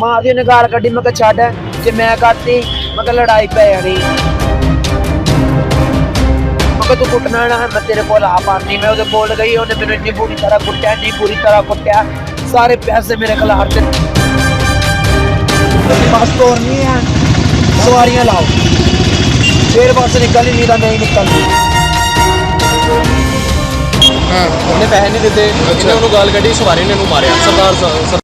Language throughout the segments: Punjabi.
ਮਾਂ ਦੀ ਉਹਨੇ ਗਾਲ ਕੱਢੀ ਮੈਂ ਕਿਹਾ ਛੱਡ। ਜੇ ਮੈਂ ਕੱਢਤੀ ਮੈਂ ਕਿਹਾ ਲੜਾਈ ਪੈ ਜਾਣੀ। ਮੈਂ ਕਿਹਾ ਤੂੰ ਕੁੱਟਣਾ ਨਾ ਮੈਂ ਤੇਰੇ ਕੋਲ ਆ ਪਾਣੀ ਮੈਂ ਉਹਦੇ ਕੋਲ ਗਈ ਉਹਨੇ ਮੈਨੂੰ ਇੰਨੀ ਬੁਰੀ ਤਰ੍ਹਾਂ ਕੁੱਟਿਆ ਇੰਨੀ ਬੁਰੀ ਤਰ੍ਹਾਂ ਕੁੱਟਿਆ। ਸਾਰੇ ਪੈਸੇ ਮੇਰੇ ਖਿਲਾਫ ਤੇ ਬਸ ਤੋੜਨੀ ਹੈ ਸਵਾਰੀਆਂ ਲਾਓ। ਫੇਰ ਬਸ ਨਿਕਲ ਹੀ ਨਹੀਂ ਤਾਂ ਨਹੀਂ ਨਿਕਲਦੀ ਹਾਂ। ਉਹਨੇ ਪੈਸੇ ਨਹੀਂ ਦਿੱਤੇ ਇਹਨੇ ਉਹਨੂੰ ਗਾਲ ਕੱਢੀ ਸਵਾਰੀ ਨੇ ਉਹਨੂੰ ਮਾਰਿਆ। ਸਰਦਾਰ ਸਰ-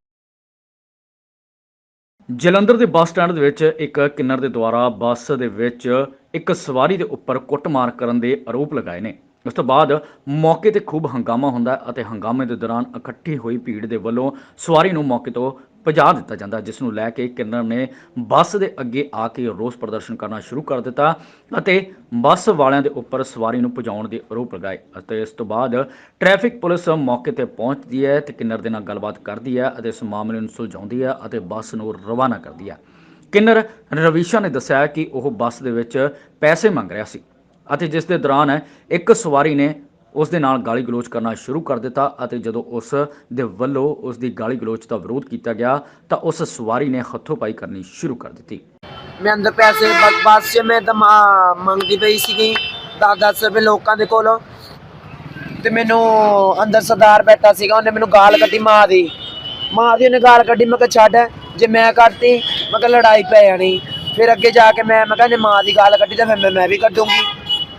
ਜਲੰਧਰ ਦੇ ਬੱਸ ਸਟੈਂਡ ਦੇ ਵਿੱਚ ਇੱਕ ਕਿੰਨਰ ਦੇ ਦੁਆਰਾ ਬੱਸ ਦੇ ਵਿੱਚ ਇੱਕ ਸਵਾਰੀ ਦੇ ਉੱਪਰ ਕੁੱਟਮਾਰ ਕਰਨ ਦੇ ਆਰੋਪ ਲਗਾਏ ਨੇ। ਉਸ ਤੋਂ ਬਾਅਦ ਮੌਕੇ ਤੇ ਖੂਬ ਹੰਗਾਮਾ ਹੁੰਦਾ ਅਤੇ ਹੰਗਾਮੇ ਦੇ ਦੌਰਾਨ ਇਕੱਠੀ ਹੋਈ ਭੀੜ ਦੇ ਵੱਲੋਂ ਸਵਾਰੀ ਨੂੰ ਮੌਕੇ ਤੋਂ ਭਜਾ ਦਿੱਤਾ ਜਾਂਦਾ, ਜਿਸ ਨੂੰ ਲੈ ਕੇ ਕਿੰਨਰ ਨੇ ਬੱਸ ਦੇ ਅੱਗੇ ਆ ਕੇ ਰੋਸ ਪ੍ਰਦਰਸ਼ਨ ਕਰਨਾ ਸ਼ੁਰੂ ਕਰ ਦਿੱਤਾ ਅਤੇ ਬੱਸ ਵਾਲਿਆਂ ਦੇ ਉੱਪਰ ਸਵਾਰੀ ਨੂੰ ਭਜਾਉਣ ਦੇ ਆਰੋਪ ਲਗਾਏ ਅਤੇ ਇਸ ਤੋਂ ਬਾਅਦ ਟ੍ਰੈਫਿਕ ਪੁਲਿਸ ਮੌਕੇ ਤੇ ਪਹੁੰਚਦੀ ਹੈ ਤੇ ਕਿੰਨਰ ਦੇ ਨਾਲ ਗੱਲਬਾਤ ਕਰਦੀ ਹੈ ਅਤੇ ਇਸ ਮਾਮਲੇ ਨੂੰ ਸੁਲਝਾਉਂਦੀ ਹੈ ਅਤੇ ਬੱਸ ਨੂੰ ਰਵਾਨਾ ਕਰਦੀ ਹੈ। ਕਿੰਨਰ ਰਵੀਸ਼ਾ ਨੇ ਦੱਸਿਆ ਕਿ ਉਹ ਬੱਸ ਦੇ ਵਿੱਚ ਪੈਸੇ ਮੰਗ ਰਿਹਾ ਸੀ ਅਤੇ ਜਿਸ ਦੇ ਦੌਰਾਨ ਇੱਕ ਸਵਾਰੀ ਨੇ ਉਸ ਦੇ ਨਾਲ ਗਾਲੀ ਗਲੋਚ ਕਰਨਾ ਸ਼ੁਰੂ ਕਰ ਦਿੱਤਾ ਅਤੇ ਜਦੋਂ ਉਸ ਦੇ ਵੱਲੋਂ ਉਸ ਦੀ ਗਾਲੀ ਗਲੋਚ ਦਾ ਵਿਰੋਧ ਕੀਤਾ ਗਿਆ, ਤਾਂ ਉਸ ਸਵਾਰੀ ਨੇ ਹੱਥੋਂ ਪਾਈ ਕਰਨੀ ਸ਼ੁਰੂ ਕਰ ਦਿੱਤੀ। ਮੈਂ ਅੰਦਰ ਪੈਸੇ ਬ- ਬੱਸ 'ਚ ਮੈਂ ਦਮਾ ਮੰਗਦੀ ਪਈ ਸੀਗੀ 10-10 ਰੁਪਏ ਲੋਕਾਂ ਦੇ ਕੋਲੋਂ। ਤੇ ਮੈਨੂੰ ਅੰਦਰ ਸਰਦਾਰ ਬੈਠਾ ਸੀਗਾ, ਉਹਨੇ ਮੈਨੂੰ ਗਾਲ ਕੱਢੀ ਮਾਂ ਦੀ। ਮਾਂ ਦੀ ਉਹਨੇ ਗਾਲ ਕੱਢੀ, ਮੈਂ ਕਿਹਾ ਛੱਡ, ਜੇ ਮੈਂ ਕਰਤੀ, ਮੈਂ ਕਿਹਾ ਲੜਾਈ ਪੈ ਜਾਣੀ। ਫਿਰ ਅੱਗੇ ਜਾ ਕੇ ਮੈਂ ਮੈਂ ਕਿਹਾ ਮਾਂ ਦੀ ਗਾਲ ਕੱਢੀ ਤਾਂ ਫਿਰ ਮੈਂ- ਮੈਂ ਵੀ ਕੱਢੂੰਗੀ।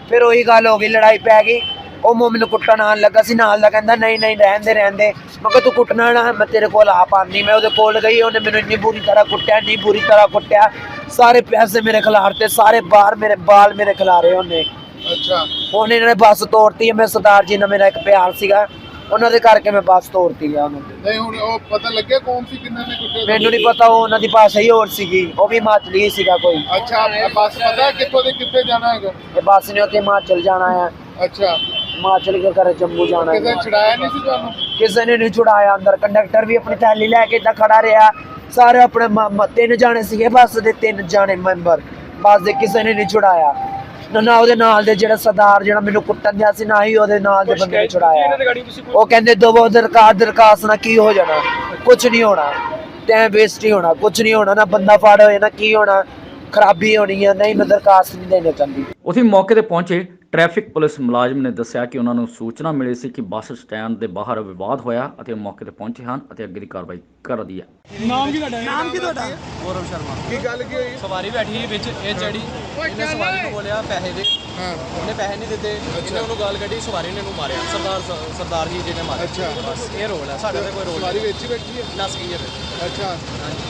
ਫਿਰ ਉਹੀ ਗੱਲ ਹੋ ਗਈ, ਲੜਾਈ ਪੈ ਗਈ। ਉਹ ਮੋ ਮੈਨੂੰ ਕੁੱਟਣ ਆਉਣ ਲੱਗਾ ਸੀ ਨਾਲ ਦਾ ਕਹਿੰਦਾ ਨਹੀਂ ਨਹੀਂ ਰਹਿਣ ਦੇ ਰਹਿਣ ਦੇ ਮੈਂ ਕਿਹਾ ਤੂੰ ਕੁੱਟਣਾ ਨਾ ਮੈਂ ਤੇਰੇ ਕੋਲ ਆ ਪਾਉਂਦੀ ਮੈਂ ਉਹਦੇ ਕੋਲ ਗਈ ਉਹਨੇ ਮੈਨੂੰ ਇੰਨੀ ਬੁਰੀ ਤਰ੍ਹਾਂ ਕੁੱਟਿਆ ਇੰਨੀ ਬੁਰੀ ਤਰ੍ਹਾਂ ਕੁੱਟਿਆ। ਸਾਰੇ ਪੈਸੇ ਮੇਰੇ ਖਿਲਾਫ ਤੇ ਸਾਰੇ ਬਾਹਰ ਮੇਰੇ ਬਾਲ ਮੇਰੇ ਖਿਲਾਰੇ ਉਹਨੇ। ਅੱਛਾ। ਉਹਨੇ ਇਹਨਾਂ ਨੇ ਬੱਸ ਤੋੜਤੀ ਮੈਂ ਸਰਦਾਰ ਜੀ ਨਾਲ ਮੇਰਾ ਇੱਕ ਪਿਆਰ ਸੀਗਾ। ਉਹਨਾਂ ਦੇ ਕਰਕੇ ਮੈਂ ਬੱਸ ਤੋੜਤੀ ਆ ਉਹਨਾਂ। ਦੀ ਨਹੀਂ ਹੁਣ ਉਹ ਪਤਾ ਲੱਗਿਆ ਕੌਣ ਸੀ ਕਿੰਨਾਂ ਨੇ ਕੁੱਟਿਆ ਮੈਨੂੰ ਨਹੀਂ ਪਤਾ ਉਹ ਉਹਨਾਂ ਦੀ ਭਾਸ਼ਾ ਹੀ ਹੋਰ ਸੀਗੀ ਉਹ ਵੀ ਹਿਮਾਚਲੀ ਸੀਗਾ ਕੋਈ। ਅੱਛਾ ਇਹ ਬੱਸ ਪਤਾ ਕਿੱਥੋਂ ਦੇ ਕਿੱਥੇ ਜਾਣਾ ਹੈਗਾ? ਇਹ ਬੱਸ ਨੇ ਉੱਥੇ ਹਿਮਾਚਲ ਜਾਣਾ ਹੈ ਅੱਛਾ। ਹਿਮਾਚਲ ਕੇ ਘਰ ਜੰਮੂ ਜਾਣਾ ਕਿਸੇ ਨੇ ਛਡਾਇਆ ਨਹੀਂ ਸੀ ਤੁਹਾਨੂੰ? ਕਿਸੇ ਨੇ ਨਹੀਂ ਛੁਡਾਇਆ ਅੰਦਰ। ਕੰਡਕਟਰ ਵੀ ਆਪਣੀ ਥੈਲੀ ਲੈ ਕੇ ਏਦਾਂ ਖੜਾ ਰਿਹਾ। ਸਾਰੇ ਆਪਣੇ ਮ- ਮ- ਤਿੰਨ ਜਾਣੇ ਸੀਗੇ ਬੱਸ ਦੇ ਤਿੰਨ ਜਾਣੇ ਮੈਂਬਰ। ਬੱਸ ਦੇ ਕਿਸੇ ਨੇ ਨਹੀਂ ਛੁਡਾਇਆ। ਨਾ ਨਾ ਉਹਦੇ ਨਾਲ ਦੇ ਜਿਹੜਾ ਸਰਦਾਰ ਜਿਹੜਾ ਮੈਨੂੰ ਕੁੱਟਣ ਦਿਆ ਸੀ ਨਾ ਹੀ ਉਹਦੇ ਨਾਲ ਦੇ ਬੰਦੇ ਨੇ ਛੁਡਾਇਆ। ਉਹ ਕਹਿੰਦੇ ਦਵੋ ਦਰਕਾਰ ਦਰਖਾਸਤ ਨਾ ਕੀ ਹੋ ਜਾਣਾ? ਕੁਝ ਨਹੀਂ ਹੋਣਾ। ਟਾਈਮ ਵੇਸਟ ਨਹੀਂ ਹੋਣਾ। ਕੁਝ ਨਹੀਂ ਹੋਣਾ। ਨਾ ਬੰਦਾ ਫੜ ਹੋਏ ਨਾ ਕੀ ਹੋਣਾ। ਖਰਾਬੀ ਹੋਣੀ ਹੈ ਨਹੀਂ ਮੈਂ ਦਰਖਾਸਤ ਨਹੀਂ ਦੇਣੀ ਚਾਹੁੰਦੀ। ਉਥੇ ਮੌਕੇ ਤੇ ਪਹੁੰਚੇ ਟ੍ਰੈਫਿਕ ਪੁਲਿਸ ਮੁਲਾਜ਼ਮ ਨੇ ਦੱਸਿਆ ਕਿ ਉਹਨਾਂ ਨੂੰ ਸੂਚਨਾ ਮਿਲੀ ਸੀ ਕਿ ਬੱਸ ਸਟੈਂਡ ਦੇ ਬਾਹਰ ਵਿਵਾਦ ਹੋਇਆ ਅਤੇ ਉਹ ਮੌਕੇ ਤੇ ਪਹੁੰਚੇ ਹਨ ਅਤੇ ਅੱਗੇ ਦੀ ਕਾਰਵਾਈ ਕਰ ਰਹੀ ਹੈ ਗੌਰਵ ਸ਼ਰਮਾ। ਕੀ ਗੱਲ ਕੀ ਹੋਈ? ਸਵਾਰੀ ਬੈਠੀ ਸੀ ਵਿੱਚ ਇਹ ਚੜੀ। ਇਹਨੇ ਸਵਾਰੀ ਨੂੰ ਬੋਲਿਆ ਪੈਸੇ ਦੇ। ਹਾਂ। ਉਹਨੇ ਪੈਸੇ ਨਹੀਂ ਦਿੱਤੇ। ਇਹਨੇ ਉਹਨੂੰ ਗਾਲ ਕੱਢੀ ਸਵਾਰੀ ਨੇ ਉਹਨੂੰ ਮਾਰਿਆ। ਸਰਦਾਰ ਸਰਦਾਰ ਜੀ ਜਿਹਨੇ ਮਾਰਿਆ। ਅੱਛਾ। ਬਸ ਇਹ ਰੋਲ ਹੈ। ਸਾਡੇ ਤੇ ਕੋਈ ਰੋਲ ਸਵਾਰੀ ਵਿੱਚ ਹੀ ਬੈਠੀ ਹੈ? ਨਸ ਗਈ ਹੈ ਫਿਰ। ਅੱਛਾ।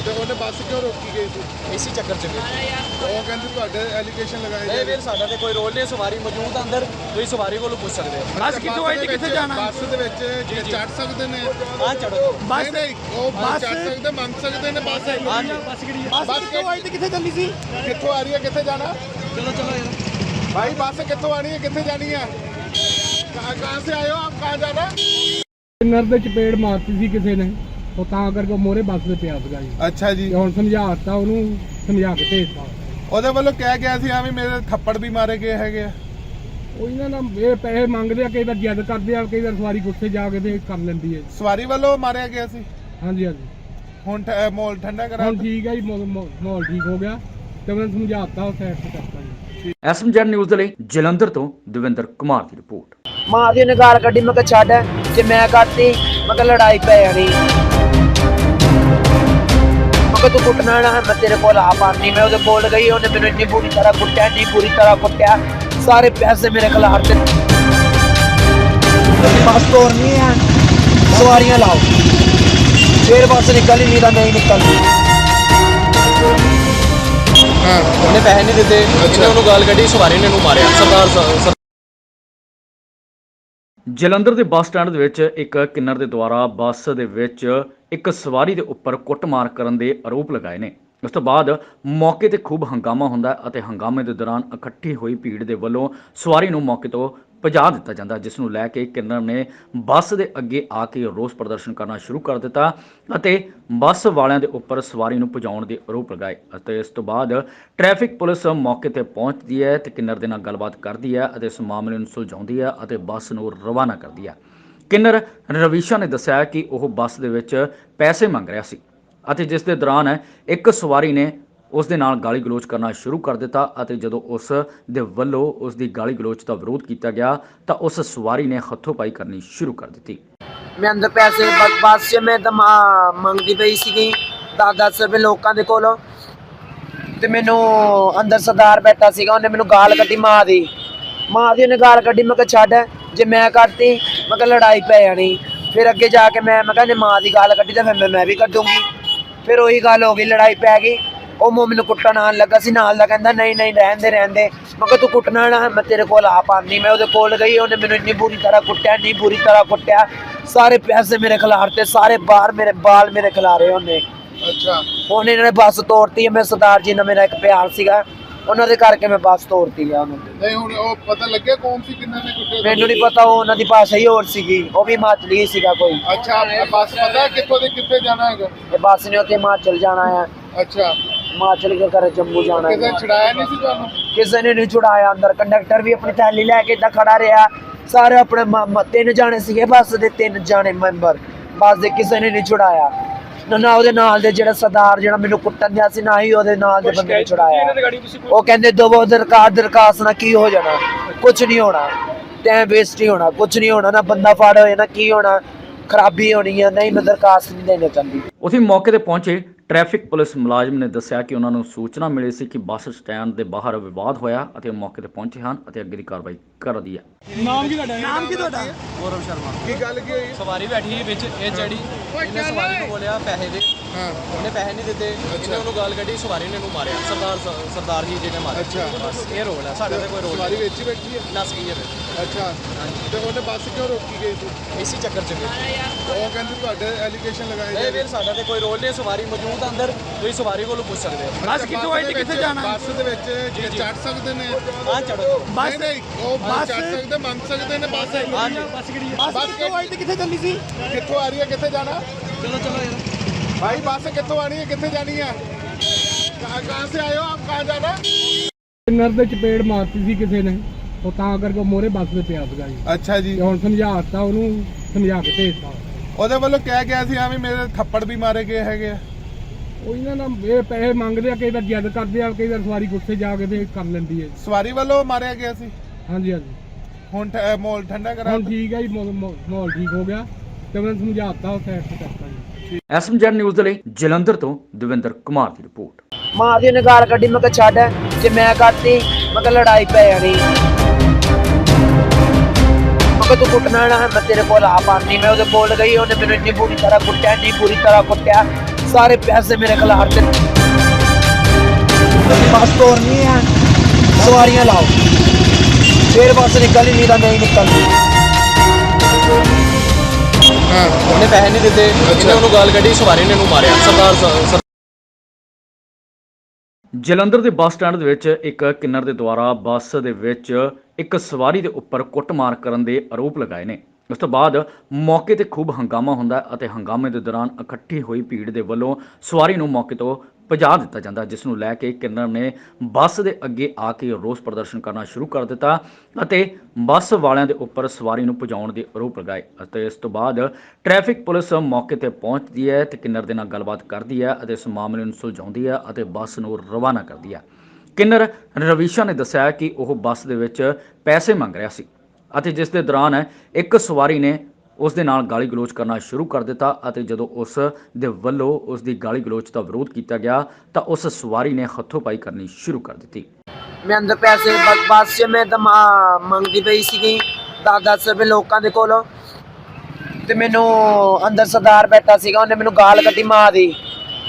ਤੇ ਉਹਨੇ ਬੱਸ ਕਿਉਂ ਰੋਕੀ ਗਈ ਸੀ? ਇਸੀ ਚੱਕਰ ਚ ਵੀ ਉਹ ਕਹਿੰਦੇ ਤੁਹਾਡੇ ਐਲੀਗੇਸ਼ਨ ਲਗਾਏ ਨਹੀਂ ਵੀਰ ਸਾਡਾ ਤੇ ਕੋਈ ਰੋਲ ਨਹੀਂ। ਸਵਾਰੀ ਮੌਜੂਦ ਮੌਜੂਦ ਆ ਅੰਦਰ ਤੁਸੀਂ ਸਵਾਰੀ ਕੋਲੋਂ ਪੁੱਛ ਸਕਦੇ ਹੋ। ਬੱਸ ਕਿੱਥੋਂ ਆਈ ਤੇ ਕਿੱਥੇ ਜਾਣਾ? ਬੱਸ ਦੇ ਵਿੱਚ ਚੜ ਸਕਦੇ ਨੇ। ਹਾਂ ਚੜੋ ਬੱਸ ਨਹੀਂ ਉਹ ਬੱਸ ਚੜ ਸਕਦੇ ਮੰਨ ਸਕਦੇ ਨੇ ਬੱਸ ਹੈ ਹਾਂ ਬੱਸ ਕਿਹੜੀ ਹੈ? ਬੱਸ ਕਿੱਥੋਂ ਆਈ ਤੇ ਕਿੱਥੇ ਚੱਲੀ ਸੀ? ਕਿੱਥੋਂ ਆ ਰਹੀ ਹੈ ਕਿੱਥੇ ਜਾਣਾ? ਚਲੋ ਚਲੋ ਯਾਰ ਭਾਈ ਬੱਸ ਕਿੱਥੋਂ ਆਣੀ ਹੈ ਕਿੱਥੇ ਜਾਣੀ ਹੈ? ਕਹਾਂ ਸੇ ਆਏ ਆਪ? ਕਹਾਂ ਜਾਣਾ? ਨਰ ਦੇ ਚਪੇੜ ਮਾਰਤੀ ਸੀ ਕਿਸੇ ਨੇ। ਉਹ ਤਾਂ ਕਰਕੇ ਮੋਰੇ ਬੱਸ ਦੇ ਪਿਆ ਸੀਗਾ ਅੱਛਾ ਜੀ। ਹੁਣ ਸਮਝਾਤਾ ਉਹਨੂੰ ਸਮਝਾ ਕੇ ਭੇਜਤਾ। ਉਹਦੇ ਵੱਲੋਂ ਕਹਿ ਗਿਆ ਸੀ ਐਵੇਂ ਮੇਰੇ ਥੱਪੜ ਵੀ ਮਾਰੇ ਗਏ ਹੈਗੇ ਆ। ਉਹ ਇਹਨਾਂ ਨਾਲ ਪੈਸੇ ਮੰਗਦੇ ਆ ਕਈ ਵਾਰ ਜਿੱਦ ਕਰਦੇ ਆ ਕਈ ਵਾਰ ਸਵਾਰੀ ਗੁੱਸੇ ਜਾ ਕੇ ਤੇ ਕਰ ਲੈਂਦੀ ਹੈ ਸਵਾਰੀ ਵੱਲੋਂ ਮਾਰਿਆ ਗਿਆ ਸੀ? ਹਾਂਜੀ ਹਾਂਜੀ। ਹੁਣ ਠ- ਮਾਹੌਲ ਠੰਡਾ ਕਰਾ ਹੁਣ ਠੀਕ ਹੈ ਜੀ ਮੌ- ਮੌ- ਮਾਹੌਲ ਠੀਕ ਹੋ ਗਿਆ। ਤੇ ਉਹਨਾਂ ਨੇ ਸਮਝਾਤਾ ਉਹ ਸਾਈਡ ਤੇ ਕਰਤਾ ਜੀ। ਐਸਐਮਜੈਡ ਨਿਊਜ਼ ਦੇ ਲਈ ਜਲੰਧਰ ਤੋਂ ਦਵਿੰਦਰ ਕੁਮਾਰ ਦੀ ਰਿਪੋਰਟ। ਮਾਂ ਦੀ ਉਹਨੇ ਗਾਲ ਕੱਢੀ ਮੈਂ ਕਿਹਾ ਛੱਡ ਜੇ ਮੈਂ ਕੱਢਤੀ ਮੈਂ ਕਿਹਾ ਲੜਾਈ ਪੈ ਜਾਣੀ। ਮੈਂ ਕਿਹਾ ਤੂੰ ਕੁੱਟਣਾ ਨਾ ਮੈਂ ਤੇਰੇ ਕੋਲ ਆ ਪਾਉਂਦੀ ਮੈਂ ਉਹਦੇ ਕੋਲ ਗਈ ਉਹਨੇ ਮੈਨੂੰ ਇੰਨੀ ਬੁਰੀ ਤਰ੍ਹਾਂ ਕੁੱਟਿਆ ਇੰਨੀ ਬੁਰੀ ਤਰ੍ਹਾਂ ਕੁੱਟਿਆ। ਸਾਰੇ ਪੈਸੇ ਮੇਰੇ ਖਿਲਾਫ ਤੇ ਬੱਸ ਤੋੜਨੀ ਹੈ। ਸਵਾਰੀਆਂ ਲਾਓ। ਫੇਰ ਬੱਸ ਨਿਕਲ ਹੀ ਨਹੀਂ ਤਾਂ ਨਹੀਂ ਨਿਕਲਦੀ। ਹਾਂ। ਉਹਨੇ ਪੈਸੇ ਨਹੀਂ ਦਿੱਤੇ। ਇਹਨੇ ਉਹਨੂੰ ਗਾਲ ਕੱਢੀ ਸਵਾਰੀ ਨੇ ਉਹਨੂੰ ਮਾਰਿਆ। ਸਰਦਾਰ ਸਰ- ਜਲੰਧਰ ਦੇ ਬੱਸ ਸਟੈਂਡ ਦੇ ਵਿੱਚ ਇੱਕ ਕਿੰਨਰ ਦੇ ਦੁਆਰਾ ਬੱਸ ਦੇ ਵਿੱਚ ਇੱਕ ਸਵਾਰੀ ਦੇ ਉੱਪਰ ਕੁੱਟਮਾਰ ਕਰਨ ਦੇ ਆਰੋਪ ਲਗਾਏ ਨੇ। ਉਸ ਤੋਂ ਬਾਅਦ ਮੌਕੇ ਤੇ ਖੂਬ ਹੰਗਾਮਾ ਹੁੰਦਾ ਅਤੇ ਹੰਗਾਮੇ ਦੇ ਦੌਰਾਨ ਇਕੱਠੀ ਹੋਈ ਭੀੜ ਦੇ ਵੱਲੋਂ ਸਵਾਰੀ ਨੂੰ ਮੌਕੇ ਤੋਂ ਭਜਾ ਦਿੱਤਾ ਜਾਂਦਾ ਜਿਸ ਨੂੰ ਲੈ ਕੇ ਕਿੰਨਰ ਨੇ ਬੱਸ ਦੇ ਅੱਗੇ ਆ ਕੇ ਰੋਸ ਪ੍ਰਦਰਸ਼ਨ ਕਰਨਾ ਸ਼ੁਰੂ ਕਰ ਦਿੱਤਾ ਅਤੇ ਬੱਸ ਵਾਲਿਆਂ ਦੇ ਉੱਪਰ ਸਵਾਰੀ ਨੂੰ ਭਜਾਉਣ ਦੇ ਆਰੋਪ ਲਗਾਏ ਅਤੇ ਇਸ ਤੋਂ ਬਾਅਦ ਟ੍ਰੈਫਿਕ ਪੁਲਿਸ ਮੌਕੇ ਤੇ ਪਹੁੰਚਦੀ ਹੈ ਤੇ ਕਿੰਨਰ ਦੇ ਨਾਲ ਗੱਲਬਾਤ ਕਰਦੀ ਹੈ ਅਤੇ ਇਸ ਮਾਮਲੇ ਨੂੰ ਸੁਲਝਾਉਂਦੀ ਹੈ ਅਤੇ ਬੱਸ ਨੂੰ ਰਵਾਨਾ ਕਰਦੀ ਹੈ। ਕਿੰਨਰ ਰਵੀਸ਼ਾ ਨੇ ਦੱਸਿਆ ਕਿ ਉਹ ਬੱਸ ਦੇ ਵਿੱਚ ਪੈਸੇ ਮੰਗ ਰਿਹਾ ਸੀ। ਅਤੇ ਜਿਸ ਦੇ ਦੌਰਾਨ ਇੱਕ ਸਵਾਰੀ ਨੇ ਉਸ ਦੇ ਨਾਲ ਗਾਲੀ ਗਲੋਚ ਕਰਨਾ ਸ਼ੁਰੂ ਕਰ ਦਿੱਤਾ ਅਤੇ ਜਦੋਂ ਉਸ ਦੇ ਵੱਲੋਂ ਉਸ ਦੀ ਗਾਲੀ ਗਲੋਚ ਦਾ ਵਿਰੋਧ ਕੀਤਾ ਗਿਆ, ਤਾਂ ਉਸ ਸਵਾਰੀ ਨੇ ਹੱਥੋਂ ਪਾਈ ਕਰਨੀ ਸ਼ੁਰੂ ਕਰ ਦਿੱਤੀ। ਮੈਂ ਅੰਦਰ ਪੈਸੇ ਬ- ਬੱਸ 'ਚ ਮੈਂ ਦਮਾ ਮੰਗਦੀ ਪਈ ਸੀਗੀ। 10-10 ਰੁਪਏ ਲੋਕਾਂ ਦੇ ਕੋਲੋਂ। ਤੇ ਮੈਨੂੰ ਅੰਦਰ ਸਰਦਾਰ ਬੈਠਾ ਸੀਗਾ, ਉਹਨੇ ਮੈਨੂੰ ਗਾਲ ਕੱਢੀ ਮਾਂ ਦੀ। ਮਾਂ ਦੀ ਉਹਨੇ ਗਾਲ ਕੱਢੀ, ਮੈਂ ਕਿਹਾ, ਛੱਡ, ਜੇ ਮੈਂ ਕੱਢਤੀ ਮੈਂ ਕਿਹਾ, ਲੜਾਈ ਪੈ ਜਾਣੀ। ਫਿਰ ਅੱਗੇ ਜਾ ਕੇ ਮੈਂ ਮੈਂ ਕਿਹਾ ਮਾਂ ਦੀ ਗਾਲ ਕੱਢੀ ਤਾਂ ਫਿਰ ਮੈਂ- ਮੈਂ ਵੀ ਕੱਢੂੰਗੀ। ਫਿਰ ਉਹੀ ਗੱਲ ਹੋ ਗਈ ਲੜਾਈ ਪੈ ਗਈ। ਉਹ ਮੈਨੂੰ ਕੁੱਟਣ ਆਉਣ ਲੱਗਾ ਸੀ ਨਾਲ ਦਾ ਕਹਿੰਦਾ ਨਹੀਂ ਨਹੀਂ ਰਹਿਣ ਦੇ ਰਹਿਣ ਦੇ ਮੈਂ ਕਿਹਾ ਤੂੰ ਕੁੱਟਣਾ ਨਾ ਮੈਂ ਤੇਰੇ ਕੋਲ ਆ ਪਾਉਂਦੀ ਮੈਂ ਉਹਦੇ ਕੋਲ ਗਈ ਉਹਨੇ ਮੈਨੂੰ ਇੰਨੀ ਬੁਰੀ ਤਰ੍ਹਾਂ ਕੁੱਟਿਆ ਇੰਨੀ ਬੁਰੀ ਤਰ੍ਹਾਂ ਕੁੱਟਿਆ। ਸਾਰੇ ਪੈਸੇ ਮੇਰੇ ਖਿਲਾਰ ਤੇ ਸਾਰੇ ਬਾਹਰ ਮੇਰੇ ਬਾਲ ਮੇਰੇ ਖਿਲਾਰੇ ਉਹਨੇ। ਅੱਛਾ। ਉਹਨੇ ਇਹਨਾਂ ਨੇ ਬੱਸ ਤੋੜਤੀ। ਮੈਂ ਸਰਦਾਰ ਜੀ ਨਾਲ ਮੇਰਾ ਇੱਕ ਪਿਆਰ ਸੀਗਾ। ਉਹਨਾਂ ਦੇ ਕਰਕੇ ਮੈਂ ਬੱਸ ਤੋੜਤੀ ਆ ਉਹਨਾਂ। ਦੀ ਨਹੀਂ ਹੁਣ ਉਹ ਪਤਾ ਲੱਗਿਆ ਕੌਣ ਸੀ ਕਿੰਨਾਂ ਨੇ ਕੁੱਟੇ ਮੈਨੂੰ ਨਹੀਂ ਪਤਾ ਉਹ ਉਹਨਾਂ ਦੀ ਭਾਸ਼ਾ ਹੀ ਹੋਰ ਸੀਗੀ ਉਹ ਵੀ ਹਿਮਾਚਲੀ ਹੀ ਸੀਗਾ ਕੋਈ। ਅੱਛਾ ਬੱਸ ਪਤਾ ਹੈ ਕਿੱਥੋਂ ਦੇ ਕਿੱਥੇ ਜਾਣਾ ਹੈਗਾ? ਇਹ ਬੱਸ ਨੇ ਉੱਥੇ ਹਿਮਾਚਲ ਜਾਣਾ ਆ। ਅੱਛਾ। ਹਿਮਾਚਲ ਕੇ ਘਰ ਜੰਮੂ ਜਾਣਾ ਕਿਸੇ ਹੈ ਛੜਾਇਆ ਨਹੀਂ ਸੀ ਤੁਹਾਨੂੰ? ਕਿਸੇ ਨੇ ਨਹੀਂ ਛੁਡਾਇਆ ਅੰਦਰ ਕੰਡਕਟਰ ਵੀ ਆਪਣੀ ਥੈਲੀ ਲੈ ਕੇ ਇੱਦਾਂ ਖੜਾ ਰਿਹਾ। ਸਾਰੇ ਆਪਣੇ ਮ- ਮ- ਤਿੰਨ ਜਾਣੇ ਸੀਗੇ ਬੱਸ ਦੇ ਤਿੰਨ ਜਾਣੇ ਮੈਂਬਰ। ਬੱਸ ਦੇ ਕਿਸੇ ਨੇ ਨਹੀਂ ਛੁਡਾਇਆ। ਨਾ ਨਾ ਉਹਦੇ ਨਾਲ ਦੇ ਜਿਹੜਾ ਸਰਦਾਰ ਜਿਹੜਾ ਮੈਨੂੰ ਕੁੱਟਣ ਦਿਆ ਸੀ ਨਾ ਹੀ ਉਹਦੇ ਨਾਲ ਦੇ ਬੰਦੇ ਨੇ ਛੁਡਾਇਆ। ਉਹ ਕਹਿੰਦੇ ਦਵੋ ਦਰਕਾਰ ਦਰਖਾਸਤ ਨਾ ਕੀ ਹੋ ਜਾਣਾ? ਕੁਝ ਨਹੀਂ ਹੋਣਾ। ਟਾਈਮ ਵੇਸਟ ਹੀ ਹੋਣਾ। ਕੁਝ ਨਹੀਂ ਹੋਣਾ ਨਾ ਬੰਦਾ ਫੜ ਹੋਏ ਨਾ ਕੀ ਹੋਣਾ? ਖਰਾਬੀ ਹੋਣੀ ਹੈ ਨਹੀਂ ਮੈਂ ਦਰਖਾਸਤ ਨਹੀਂ ਦੇਣੀ ਚਾਹੁੰਦੀ। ਉਸੇ ਮੌਕੇ ਤੇ ਪਹੁੰਚੇ। ਟ੍ਰੈਫਿਕ ਪੁਲਿਸ ਮੁਲਾਜ਼ਮ ਨੇ ਦੱਸਿਆ ਕਿ ਉਹਨਾਂ ਨੂੰ ਸੂਚਨਾ ਮਿਲੀ ਸੀ ਕਿ ਬੱਸ ਸਟੈਂਡ ਦੇ ਬਾਹਰ ਵਿਵਾਦ ਹੋਇਆ ਅਤੇ ਉਹ ਮੌਕੇ ਤੇ ਪਹੁੰਚੇ ਹਨ ਅਤੇ ਅੱਗੇ ਦੀ ਕਾਰਵਾਈ ਕਰ ਰਹੀ ਹੈ ਗੌਰਵ ਸ਼ਰਮਾ। ਕੀ ਗੱਲ ਕੀ ਹੋਈ? ਸਵਾਰੀ ਬੈਠੀ ਸੀ ਵਿੱਚ ਇਹ ਚੜੀ ਇਹਨੇ ਸਵਾਰੀ ਨੂੰ ਬੋਲਿਆ ਪੈਸੇ ਦੇ। ਹਾਂ। ਉਹਨੇ ਪੈਸੇ ਨਹੀਂ ਦਿੱਤੇ। ਇਹਨੇ ਉਹਨੂੰ ਗਾਲ ਕੱਢੀ ਸਵਾਰੀ ਨੇ ਉਹਨੂੰ ਮਾਰਿਆ। ਸਰਦਾਰ ਸਰਦਾਰ ਜੀ ਜਿਹਨੇ ਮਾਰਿਆ। ਅੱਛਾ। ਬਸ ਇਹ ਰੋਲ ਹੈ। ਸਾਡਾ ਤੇ ਕੋਈ ਰੋਲ ਸਵਾਰੀ ਵਿੱਚ ਹੀ ਬੈਠੀ ਹੈ? ਨਸ ਗਈ ਹੈ ਫਿਰ। ਅੱਛਾ। ਤੇ ਉਹਨੇ ਬੱਸ ਕਿਉਂ ਰੋਕੀ ਗਈ ਸੀ? ਇਸੀ ਚੱਕਰ ਚ। ਉਹ ਕਹਿੰਦੇ ਤੁਹਾਡੇ ਐਲੀਗੇਸ਼ਨ ਲਗਾਏ ਨਹੀਂ ਵੀਰ ਸਾਡਾ ਤੇ ਕੋਈ ਰੋਲ ਨਹੀਂ। ਸਵਾਰੀ ਮੌਜੂਦ ਨਹੀਂ ਤਾਂ ਅੰਦਰ ਤੁਸੀਂ ਸਵਾਰੀ ਕੋਲੋਂ ਪੁੱਛ ਸਕਦੇ ਹੋ। ਬੱਸ ਕਿੱਥੋਂ ਆਈ ਤੇ ਕਿੱਥੇ ਜਾਣਾ ਬੱਸ ਦੇ ਵਿੱਚ ਜੇ ਚੜ ਸਕਦੇ ਨੇ। ਆ ਚੜੋ ਬੱਸ ਨਹੀਂ ਉਹ ਬੱਸ ਚੜ ਸਕਦੇ ਮੰਨ ਸਕਦੇ ਨੇ ਬੱਸ ਹੈਗੀ। ਆ ਬੱਸ ਕਿਹੜੀ ਹੈ? ਬੱਸ ਕਿੱਥੋਂ ਆਈ ਤੇ ਕਿੱਥੇ ਚੱਲੀ ਸੀ? ਕਿੱਥੋਂ ਆ ਰਹੀ ਹੈ ਕਿੱਥੇ ਜਾਣਾ? ਚਲੋ ਚਲੋ ਯਾਰ। ਭਾਈ ਬੱਸ ਕਿੱਥੋਂ ਆਣੀ ਹੈ ਕਿੱਥੇ ਜਾਣੀ ਹੈ? ਕਹਾਂ ਸੇ ਆਏ ਆਪ? ਕਹਾਂ ਜਾਣਾ? ਨਰ ਦੇ ਚਪੇੜ ਮਾਰਤੀ ਸੀ ਕਿਸੇ ਨੇ ਉਹ ਤਾਂ ਕਰਕੇ ਮੋਰੇ ਬੱਸ ਦੇ ਪਿਆ ਸੀਗਾ ਅੱਛਾ ਜੀ। ਹੁਣ ਸਮਝਾਤਾ ਉਹਨੂੰ ਸਮਝਾ ਕੇ ਭੇਜਤਾ। ਉਹਦੇ ਵੱਲੋਂ ਕਹਿ ਗਿਆ ਸੀ ਐਵੇਂ ਮੇਰੇ ਥੱਪੜ ਵੀ ਮਾਰੇ ਗਏ ਹੈਗੇ ਆ। ਉਹ ਇਹਨਾਂ ਨਾਲ ਇਹ ਪੈਸੇ ਮੰਗਦੇ ਆ ਕਈ ਵਾਰ ਜਿੱਦ ਕਰਦੇ ਆ ਕਈ ਵਾਰ ਸਵਾਰੀ ਗੁੱਸੇ ਜਾ ਕੇ ਤੇ ਕਰ ਲੈਂਦੀ ਹੈ ਸਵਾਰੀ ਵੱਲੋਂ ਮਾਰਿਆ ਗਿਆ ਸੀ? ਹਾਂਜੀ ਹਾਂਜੀ। ਹੁਣ ਠ- ਅਹ ਠੰਡਾ ਕਰਾ ਹੁਣ ਠੀਕ ਹੈ ਜੀ ਮੌ- ਮੌ- ਮਾਹੌਲ ਠੀਕ ਹੋ ਗਿਆ। ਤੇ ਮੈਂ ਸਮਝਾਤਾ ਉਹ ਸਾਈਡ ਤੇ ਕਰਤਾ ਜੀ। ਐਸਐਮਜੈਡ ਨਿਊਜ਼ ਦੇ ਲਈ ਜਲੰਧਰ ਤੋਂ ਦਵਿੰਦਰ ਕੁਮਾਰ ਦੀ ਰਿਪੋਰਟ। ਮਾਂ ਦੀ ਉਹਨੇ ਗਾਲ ਕੱਢੀ ਮੈਂ ਕਿਹਾ ਛੱਡ ਜੇ ਮੈਂ ਕੱਢਤੀ ਮੈਂ ਕਿਹਾ ਲੜਾਈ ਪੈ ਜਾਣੀ। ਮੈਂ ਕਿਹਾ ਤੂੰ ਕੁੱਟਣਾ ਨਾ ਮੈਂ ਤੇਰੇ ਕੋਲ ਆ ਪਾਉਂਦੀ ਮੈਂ ਉਹਦੇ ਕੋਲ ਗਈ ਉਹਨੇ ਮੈਨੂੰ ਇੰਨੀ ਬੁਰੀ ਤਰ੍ਹਾਂ ਕੁੱਟਿਆ ਇੰਨੀ ਬੁਰੀ ਤਰ੍ਹਾਂ ਕੁੱਟਿਆ। ਸਾਰੇ ਪੈਸੇ ਮੇਰੇ ਖਿਲਾਰ ਤੇ ਬੱਸ ਤੋੜਨੀ ਹੈ ਸਵਾਰੀਆਂ ਲਾਓ। ਫੇਰ ਬੱਸ ਨਿਕਲ ਹੀ ਨਹੀਂ ਤਾਂ ਨਹੀਂ ਨਿਕਲਦੀ ਹਾਂ। ਉਹਨੇ ਪੈਸੇ ਨਹੀਂ ਦਿੱਤੇ। ਇਹਨੇ ਉਹਨੂੰ ਗਾਲ ਕੱਢੀ ਸਵਾਰੀ ਨੇ ਉਹਨੂੰ ਮਾਰਿਆ। ਸਰਦਾਰ ਜਲੰਧਰ ਦੇ ਬੱਸ ਸਟੈਂਡ ਦੇ ਵਿੱਚ ਇੱਕ ਕਿੰਨਰ ਦੇ ਦੁਆਰਾ ਬੱਸ ਦੇ ਵਿੱਚ ਇੱਕ ਸਵਾਰੀ ਦੇ ਉੱਪਰ ਕੁੱਟਮਾਰ ਕਰਨ ਦੇ ਆਰੋਪ ਲਗਾਏ ਨੇ। ਉਸ ਤੋਂ ਬਾਅਦ ਮੌਕੇ ਤੇ ਖੂਬ ਹੰਗਾਮਾ ਹੁੰਦਾ ਅਤੇ ਹੰਗਾਮੇ ਦੇ ਦੌਰਾਨ ਇਕੱਠੀ ਹੋਈ ਭੀੜ ਦੇ ਵੱਲੋਂ ਸਵਾਰੀ ਨੂੰ ਮੌਕੇ ਤੋਂ ਭਜਾ ਦਿੱਤਾ ਜਾਂਦਾ ਜਿਸ ਨੂੰ ਲੈ ਕੇ ਕਿੰਨਰ ਨੇ ਬੱਸ ਦੇ ਅੱਗੇ ਆ ਕੇ ਰੋਸ ਪ੍ਰਦਰਸ਼ਨ ਕਰਨਾ ਸ਼ੁਰੂ ਕਰ ਦਿੱਤਾ ਅਤੇ ਬੱਸ ਵਾਲਿਆਂ ਦੇ ਉੱਪਰ ਸਵਾਰੀ ਨੂੰ ਭਜਾਉਣ ਦੇ ਆਰੋਪ ਲਗਾਏ ਅਤੇ ਇਸ ਤੋਂ ਬਾਅਦ ਟ੍ਰੈਫਿਕ ਪੁਲਿਸ ਮੌਕੇ ਤੇ ਪਹੁੰਚਦੀ ਹੈ ਤੇ ਕਿੰਨਰ ਦੇ ਨਾਲ ਗੱਲਬਾਤ ਕਰਦੀ ਹੈ ਅਤੇ ਇਸ ਮਾਮਲੇ ਨੂੰ ਸੁਲਝਾਉਂਦੀ ਹੈ ਅਤੇ ਬੱਸ ਨੂੰ ਰਵਾਨਾ ਕਰਦੀ ਹੈ। ਕਿੰਨਰ ਰਵੀਸ਼ਾ ਨੇ ਦੱਸਿਆ ਕਿ ਉਹ ਬੱਸ ਦੇ ਵਿੱਚ ਪੈਸੇ ਮੰਗ ਰਿਹਾ ਸੀ। ਅਤੇ ਜਿਸ ਦੇ ਦੌਰਾਨ ਇੱਕ ਸਵਾਰੀ ਨੇ ਉਸ ਦੇ ਨਾਲ ਗਾਲੀ ਗਲੋਚ ਕਰਨਾ ਸ਼ੁਰੂ ਕਰ ਦਿੱਤਾ ਅਤੇ ਜਦੋਂ ਉਸ ਦੇ ਵੱਲੋਂ ਉਸ ਦੀ ਗਾਲੀ ਗਲੋਚ ਦਾ ਵਿਰੋਧ ਕੀਤਾ ਗਿਆ, ਤਾਂ ਉਸ ਸਵਾਰੀ ਨੇ ਹੱਥੋਂ ਪਾਈ ਕਰਨੀ ਸ਼ੁਰੂ ਕਰ ਦਿੱਤੀ। ਮੈਂ ਅੰਦਰ ਪੈਸੇ ਬ- ਬੱਸ ਮੈਂ ਦਮਾ ਮੰਗਦੀ ਪਈ ਸੀਗੀ 10-10 ਰੁਪਏ ਲੋਕਾਂ ਦੇ ਕੋਲੋਂ। ਤੇ ਮੈਨੂੰ ਅੰਦਰ ਸਰਦਾਰ ਬੈਠਾ ਸੀਗਾ, ਉਹਨੇ ਮੈਨੂੰ ਗਾਲ ਕੱਢੀ ਮਾਂ ਦੀ।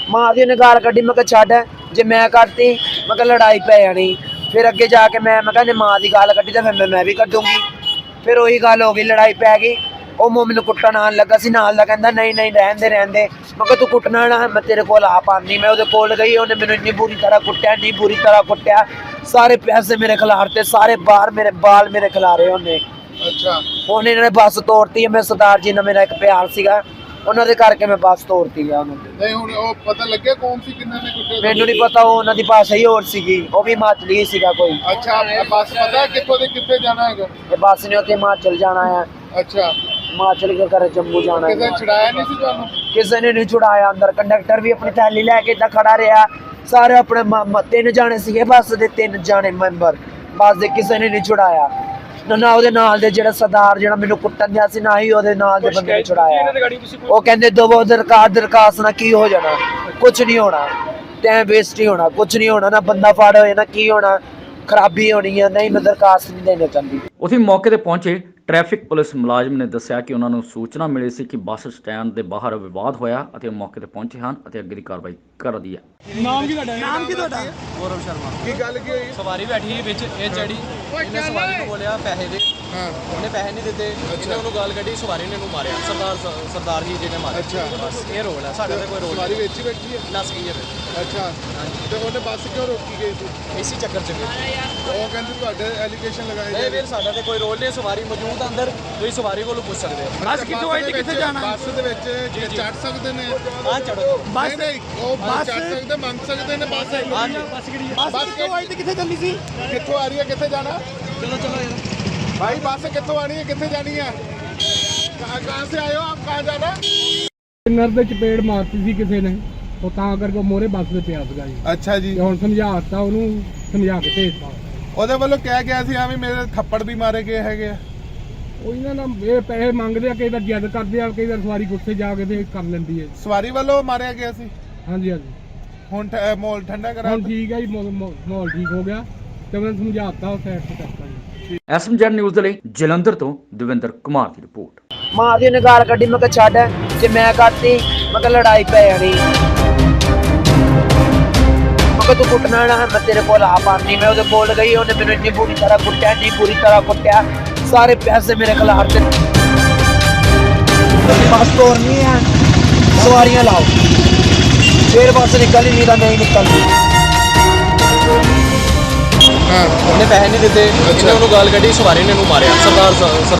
ਮਾਂ ਦੀ ਉਹਨੇ ਗਾਲ ਕੱਢੀ, ਮੈਂ ਕਿਹਾ ਛੱਡ, ਜੇ ਮੈਂ ਕੱਢਤੀ, ਮੈਂ ਕਿਹਾ ਲੜਾਈ ਪੈ ਜਾਣੀ। ਫਿਰ ਅੱਗੇ ਜਾ ਕੇ ਮੈਂ ਮੈਂ ਕਿਹਾ ਜੇ ਮਾਂ ਦੀ ਗਾਲ ਕੱਢੀ ਤਾਂ ਫਿਰ ਮੈਂ- ਮੈਂ ਵੀ ਕੱਢੂੰਗੀ। ਫਿਰ ਉਹੀ ਗੱਲ ਹੋ ਗਈ ਲੜਾਈ ਪੈ ਗਈ। ਉਹ ਮੋ ਮੈਨੂੰ ਕੁੱਟਣ ਆਉਣ ਲੱਗਾ ਸੀ ਨਾਲ ਦਾ ਕਹਿੰਦਾ ਨਹੀਂ ਨਹੀਂ ਰਹਿਣ ਦੇ ਰਹਿਣ ਦੇ। ਮੈਂ ਕਿਹਾ ਤੂੰ ਕੁੱਟਣਾ ਨਾ ਮੈਂ ਤੇਰੇ ਕੋਲ ਆ ਪਾਉਂਦੀ ਮੈਂ ਉਹਦੇ ਕੋਲ ਗਈ ਉਹਨੇ ਮੈਨੂੰ ਇੰਨੀ ਬੁਰੀ ਤਰ੍ਹਾਂ ਕੁੱਟਿਆ ਇੰਨੀ ਬੁਰੀ ਤਰ੍ਹਾਂ ਕੁੱਟਿਆ। ਸਾਰੇ ਪੈਸੇ ਮੇਰੇ ਖਿਲਾਰ ਤੇ ਸਾਰੇ ਬਾਹਰ ਮੇਰੇ ਬਾਲ ਮੇਰੇ ਖਿਲਾਰੇ ਉਹਨੇ। ਅੱਛਾ। ਉਹਨੇ ਇਹਨਾਂ ਨੇ ਬੱਸ ਤੋੜਤੀ ਮੈਂ ਸਰਦਾਰ ਜੀ ਨਾਲ ਮੇਰਾ ਇੱਕ ਪਿਆਰ ਸੀਗਾ। ਉਹਨਾਂ ਦੇ ਕਰਕੇ ਮੈਂ ਬੱਸ ਤੋੜਤੀ ਆ ਉਹਨਾਂ ਦੀ ਨਹੀਂ ਹੁਣ ਉਹ ਪਤਾ ਲੱਗਿਆ ਕੌਣ ਸੀ ਕਿੰਨਾਂ ਨੇ ਕੁੱਟੇ ਮੈਨੂੰ ਨਹੀਂ ਪਤਾ ਉਹ ਉਹਨਾਂ ਦੀ ਭਾਸ਼ਾ ਹੀ ਹੋਰ ਸੀਗੀ ਉਹ ਵੀ ਹਿਮਾਚਲੀ ਸੀਗਾ ਕੋਈ। ਅੱਛਾ ਬੱਸ ਪਤਾ ਹੈ ਕਿੱਥੋਂ ਦੇ ਕਿੱਥੇ ਜਾਣਾ ਹੈਗਾ? ਇਹ ਬੱਸ ਨੇ ਉੱਥੇ ਹਿਮਾਚਲ ਜਾਣਾ ਆ। ਅੱਛਾ। ਹਿਮਾਚਲ ਕੇ ਕਰ ਜੰਮੂ ਜਾਣਾ ਕਿਸੇ ਹੈ ਨੇ ਛੁਡਾਇਆ ਨਹੀਂ ਸੀ ਤੁਹਾਨੂੰ? ਕਿਸੇ ਨੇ ਨਹੀਂ ਛੁਡਾਇਆ ਅੰਦਰ ਕੰਡਕਟਰ ਵੀ ਆਪਣੀ ਥੈਲੀ ਲੈ ਕੇ ਤਾਂ ਖੜਾ ਰਿਹਾ। ਸਾਰੇ ਆਪਣੇ ਮ- ਮ- ਤਿੰਨ ਜਾਣੇ ਸੀਗੇ ਬੱਸ ਦੇ ਤਿੰਨ ਜਾਣੇ ਮੈਂਬਰ। ਬੱਸ ਦੇ ਕਿਸੇ ਨੇ ਨਹੀਂ ਛੁਡਾਇਆ। ਨਾ ਨਾ ਉਹਦੇ ਨਾਲ ਦੇ ਜਿਹੜਾ ਸਰਦਾਰ ਜਿਹੜਾ ਮੈਨੂੰ ਕੁੱਟਣ ਦਿਆ ਸੀ ਨਾ ਹੀ ਉਹਦੇ ਨਾਲ ਦੇ ਬੰਦੇ ਨੇ ਛੁਡਾਇਆ। ਉਹ ਕਹਿੰਦੇ ਦੋ ਦਰਕਾਰ ਦਰਖਾਸਤ ਨਾ ਕੀ ਹੋ ਜਾਣਾ? ਕੁਝ ਨਹੀਂ ਹੋਣਾ। ਟਾਈਮ ਵੇਸਟ ਹੀ ਹੋਣਾ ਕੁਝ ਨਹੀਂ ਹੋਣਾ ਨਾ ਬੰਦਾ ਫੜ ਹੋਏ ਨਾ ਕੀ ਹੋਣਾ। ਖਰਾਬੀ ਹੋਣੀ ਹੈ ਨਹੀਂ ਮੈਂ ਦਰਖਾਸਤ ਨਹੀਂ ਦੇਣੀ ਚਾਹੁੰਦੀ। ਉਥੇ ਮੌਕੇ ਤੇ ਪਹੁੰਚੇ ਟ੍ਰੈਫਿਕ ਪੁਲਿਸ ਮੁਲਾਜ਼ਮ ਨੇ ਦੱਸਿਆ ਕਿ ਉਹਨਾਂ ਨੂੰ ਸੂਚਨਾ ਮਿਲੀ ਸੀ ਕਿ ਬੱਸ ਸਟੈਂਡ ਦੇ ਬਾਹਰ ਵਿਵਾਦ ਹੋਇਆ ਅਤੇ ਉਹ ਮੌਕੇ ਤੇ ਪਹੁੰਚੇ ਹਨ ਅਤੇ ਅੱਗੇ ਦੀ ਕਾਰਵਾਈ ਕਰ ਰਹੀ ਹੈ। ਨਾਮ ਕੀ ਤੁਹਾਡਾ? ਨਾਮ ਕੀ ਤੁਹਾਡਾ? ਗੌਰਵ ਸ਼ਰਮਾ। ਕੀ ਗੱਲ ਕੀ ਹੋਈ? ਸਵਾਰੀ ਬੈਠੀ ਸੀ ਵਿੱਚ ਇਹ ਚੜੀ। ਇਹਨੇ ਸਵਾਰੀ ਨੂੰ ਬੋਲਿਆ ਪੈਸੇ ਦੇ। ਹਾਂ। ਉਹਨੇ ਪੈਸੇ ਨਹੀਂ ਦਿੱਤੇ। ਇਹਨੇ ਉਹਨੂੰ ਗਾਲ ਕੱਢੀ ਸਵਾਰੀ ਨੇ ਉਹਨੂੰ ਮਾਰਿਆ। ਸਰਦਾਰ ਸਰਦਾਰ ਜੀ ਜਿਹਨੇ ਮਾਰਿਆ। ਅੱਛਾ। ਬਸ ਇਹ ਰੋਲ ਹੈ। ਸਾਡਾ ਤੇ ਕੋਈ ਰੋਲ ਸਵਾਰੀ ਵਿੱਚ ਹੀ ਬੈਠੀ ਹੈ? ਨਸ ਗਈ ਹੈ ਫਿਰ। ਅੱਛਾ। ਤੇ ਉਹਨੇ ਬੱਸ ਕਿਉਂ ਰੋਕੀ ਗਈ ਸੀ? ਇਸੀ ਚੱਕਰ ਚ ਉਹ ਕਹਿੰਦੇ ਤੁਹਾਡੇ ਐਲੀਗੇਸ਼ਨ ਲਗਾਏ ਨਹੀਂ ਵੀਰ ਸਾਡਾ ਤੇ ਕੋਈ ਰੋਲ ਨਹੀਂ। ਸਵਾਰੀ ਮੌਜੂਦ ਤਾਂ ਅੰਦਰ ਤੁਸੀਂ ਸਵਾਰੀ ਕੋਲੋਂ ਪੁੱਛ ਸਕਦੇ ਹੋ। ਬੱਸ ਕਿੱਥੋਂ ਆਈ ਤੇ ਕਿੱਥੇ ਜਾਣਾ? ਬੱਸ ਦੇ ਵਿੱਚ ਚੜ ਸਕਦੇ ਨੇ। ਆ ਚੜੋ ਬੱਸ ਨਹੀਂ ਉਹ ਬੱਸ ਚੜ ਸਕਦੇ ਮੰਗ ਸਕਦੇ ਨੇ ਬੱਸ ਆਈ ਬੱਸ ਬੱਸ ਕਿੱਥੋਂ ਆਈ ਤੇ ਕਿੱਥੇ ਚੱਲੀ ਸੀ? ਕਿੱਥੋਂ ਆ ਰਹੀ ਹੈ ਕਿੱਥੇ ਜਾਣਾ? ਚਲੋ ਚਲੋ ਯਾਰ। ਭਾਈ ਬੱਸ ਕਿੱਥੋਂ ਆਣੀ ਹੈ ਕਿੱਥੇ ਜਾਣੀ ਹੈ? ਕਹਾਂ ਕਹਾਂ ਸੇ ਆਏ ਆਪ? ਕਹਾਂ ਜਾਣਾ? ਨਰ ਦੇ ਚਪੇੜ ਮਾਰਤੀ ਸੀ ਕਿਸੇ ਨੇ। ਉਹ ਤਾਂ ਕਰਕੇ ਮੋਰੇ ਬੱਸ ਦੇ ਪਿਆ ਸੀਗਾ ਜੀ। ਅੱਛਾ ਜੀ। ਹੁਣ ਸਮਝਾਤਾ ਉਹਨੂੰ ਸਮਝਾ ਕੇ ਭੇਜਤਾ। ਉਹਦੇ ਵੱਲੋਂ ਕਹਿ ਗਿਆ ਸੀ ਆ ਵੀ ਮੇਰੇ ਥੱਪੜ ਵੀ ਮਾਰੇ ਗਏ ਹੈਗੇ ਆ। ਉਹ ਇਹਨਾਂ ਨਾਲ ਇਹ ਪੈਸੇ ਮੰਗਦੇ ਆ ਕਈ ਵਾਰ ਜਿੱਦ ਕਰਦੇ ਆ ਕਈ ਵਾਰ ਸਵਾਰੀ ਗੁੱਸੇ ਜਾ ਕੇ ਤੇ ਕਰ ਲੈਂਦੀ ਹੈ ਸਵਾਰੀ ਵੱਲੋਂ ਮਾਰਿਆ ਗਿਆ ਸੀ? ਹਾਂਜੀ ਹਾਂਜੀ। ਹੁਣ ਠ- ਮਾਹੌਲ ਠੰਡਾ ਕਰਾ ਹੁਣ ਠੀਕ ਹੈ ਜੀ ਮੌ- ਮੌ- ਮਾਹੌਲ ਠੀਕ ਹੋ ਗਿਆ। ਤੇ ਮੈਂ ਸਮਝਾਤਾ ਉਹ ਸਾਈਡ ਤੇ ਕਰਤਾ ਜੀ ਐਸਐਮਜੈਡ ਨਿਊਜ਼ ਦੇ ਲਈ ਜਲੰਧਰ ਤੋਂ ਦਵਿੰਦਰ ਕੁਮਾਰ ਦੀ ਰਿਪੋਰਟ। ਮਾਂ ਦੀ ਉਹਨੇ ਗਾਲ ਕੱਢੀ ਮੈਂ ਕਿਹਾ ਛੱਡ ਜੇ ਮੈਂ ਕਰਤੀ ਮੈਂ ਕਿਹਾ ਲੜਾਈ ਪੈ ਜਾਣੀ। ਮੈਂ ਕਿਹਾ ਤੂੰ ਕੁੱਟਣਾ ਨਾ ਮੈਂ ਤੇਰੇ ਕੋਲ ਆ ਪਾਣੀ ਮੈਂ ਉਹਦੇ ਕੋਲ ਗਈ ਉਹਨੇ ਮੈਨੂੰ ਇੰਨੀ ਬੁਰੀ ਤਰ੍ਹਾਂ ਕੁੱਟਿਆ ਇੰਨੀ ਬੁਰੀ ਤਰ੍ਹਾਂ ਕੁੱਟਿਆ। ਸਾਰੇ ਪੈਸੇ ਮੇਰੇ ਖਿਲਾਫ ਤੇ ਬਸ ਤੋੜਨੀ ਹੈ। ਸਵਾਰੀਆਂ ਲਾਓ। ਫੇਰ ਬਸ ਨਿਕਲ ਹੀ ਨਹੀਂ ਤਾਂ ਨਹੀਂ ਨਿਕਲਦੀ ਹਾਂ ਉਹਨੇ ਪੈਸੇ ਨਹੀਂ ਦਿੱਤੇ। ਇਹਨੇ ਉਹਨੂੰ ਗਾਲ ਕੱਢੀ ਸਵਾਰੀ ਨੇ ਉਹਨੂੰ ਮਾਰਿਆ। ਸਰਦਾਰ ਸਰ-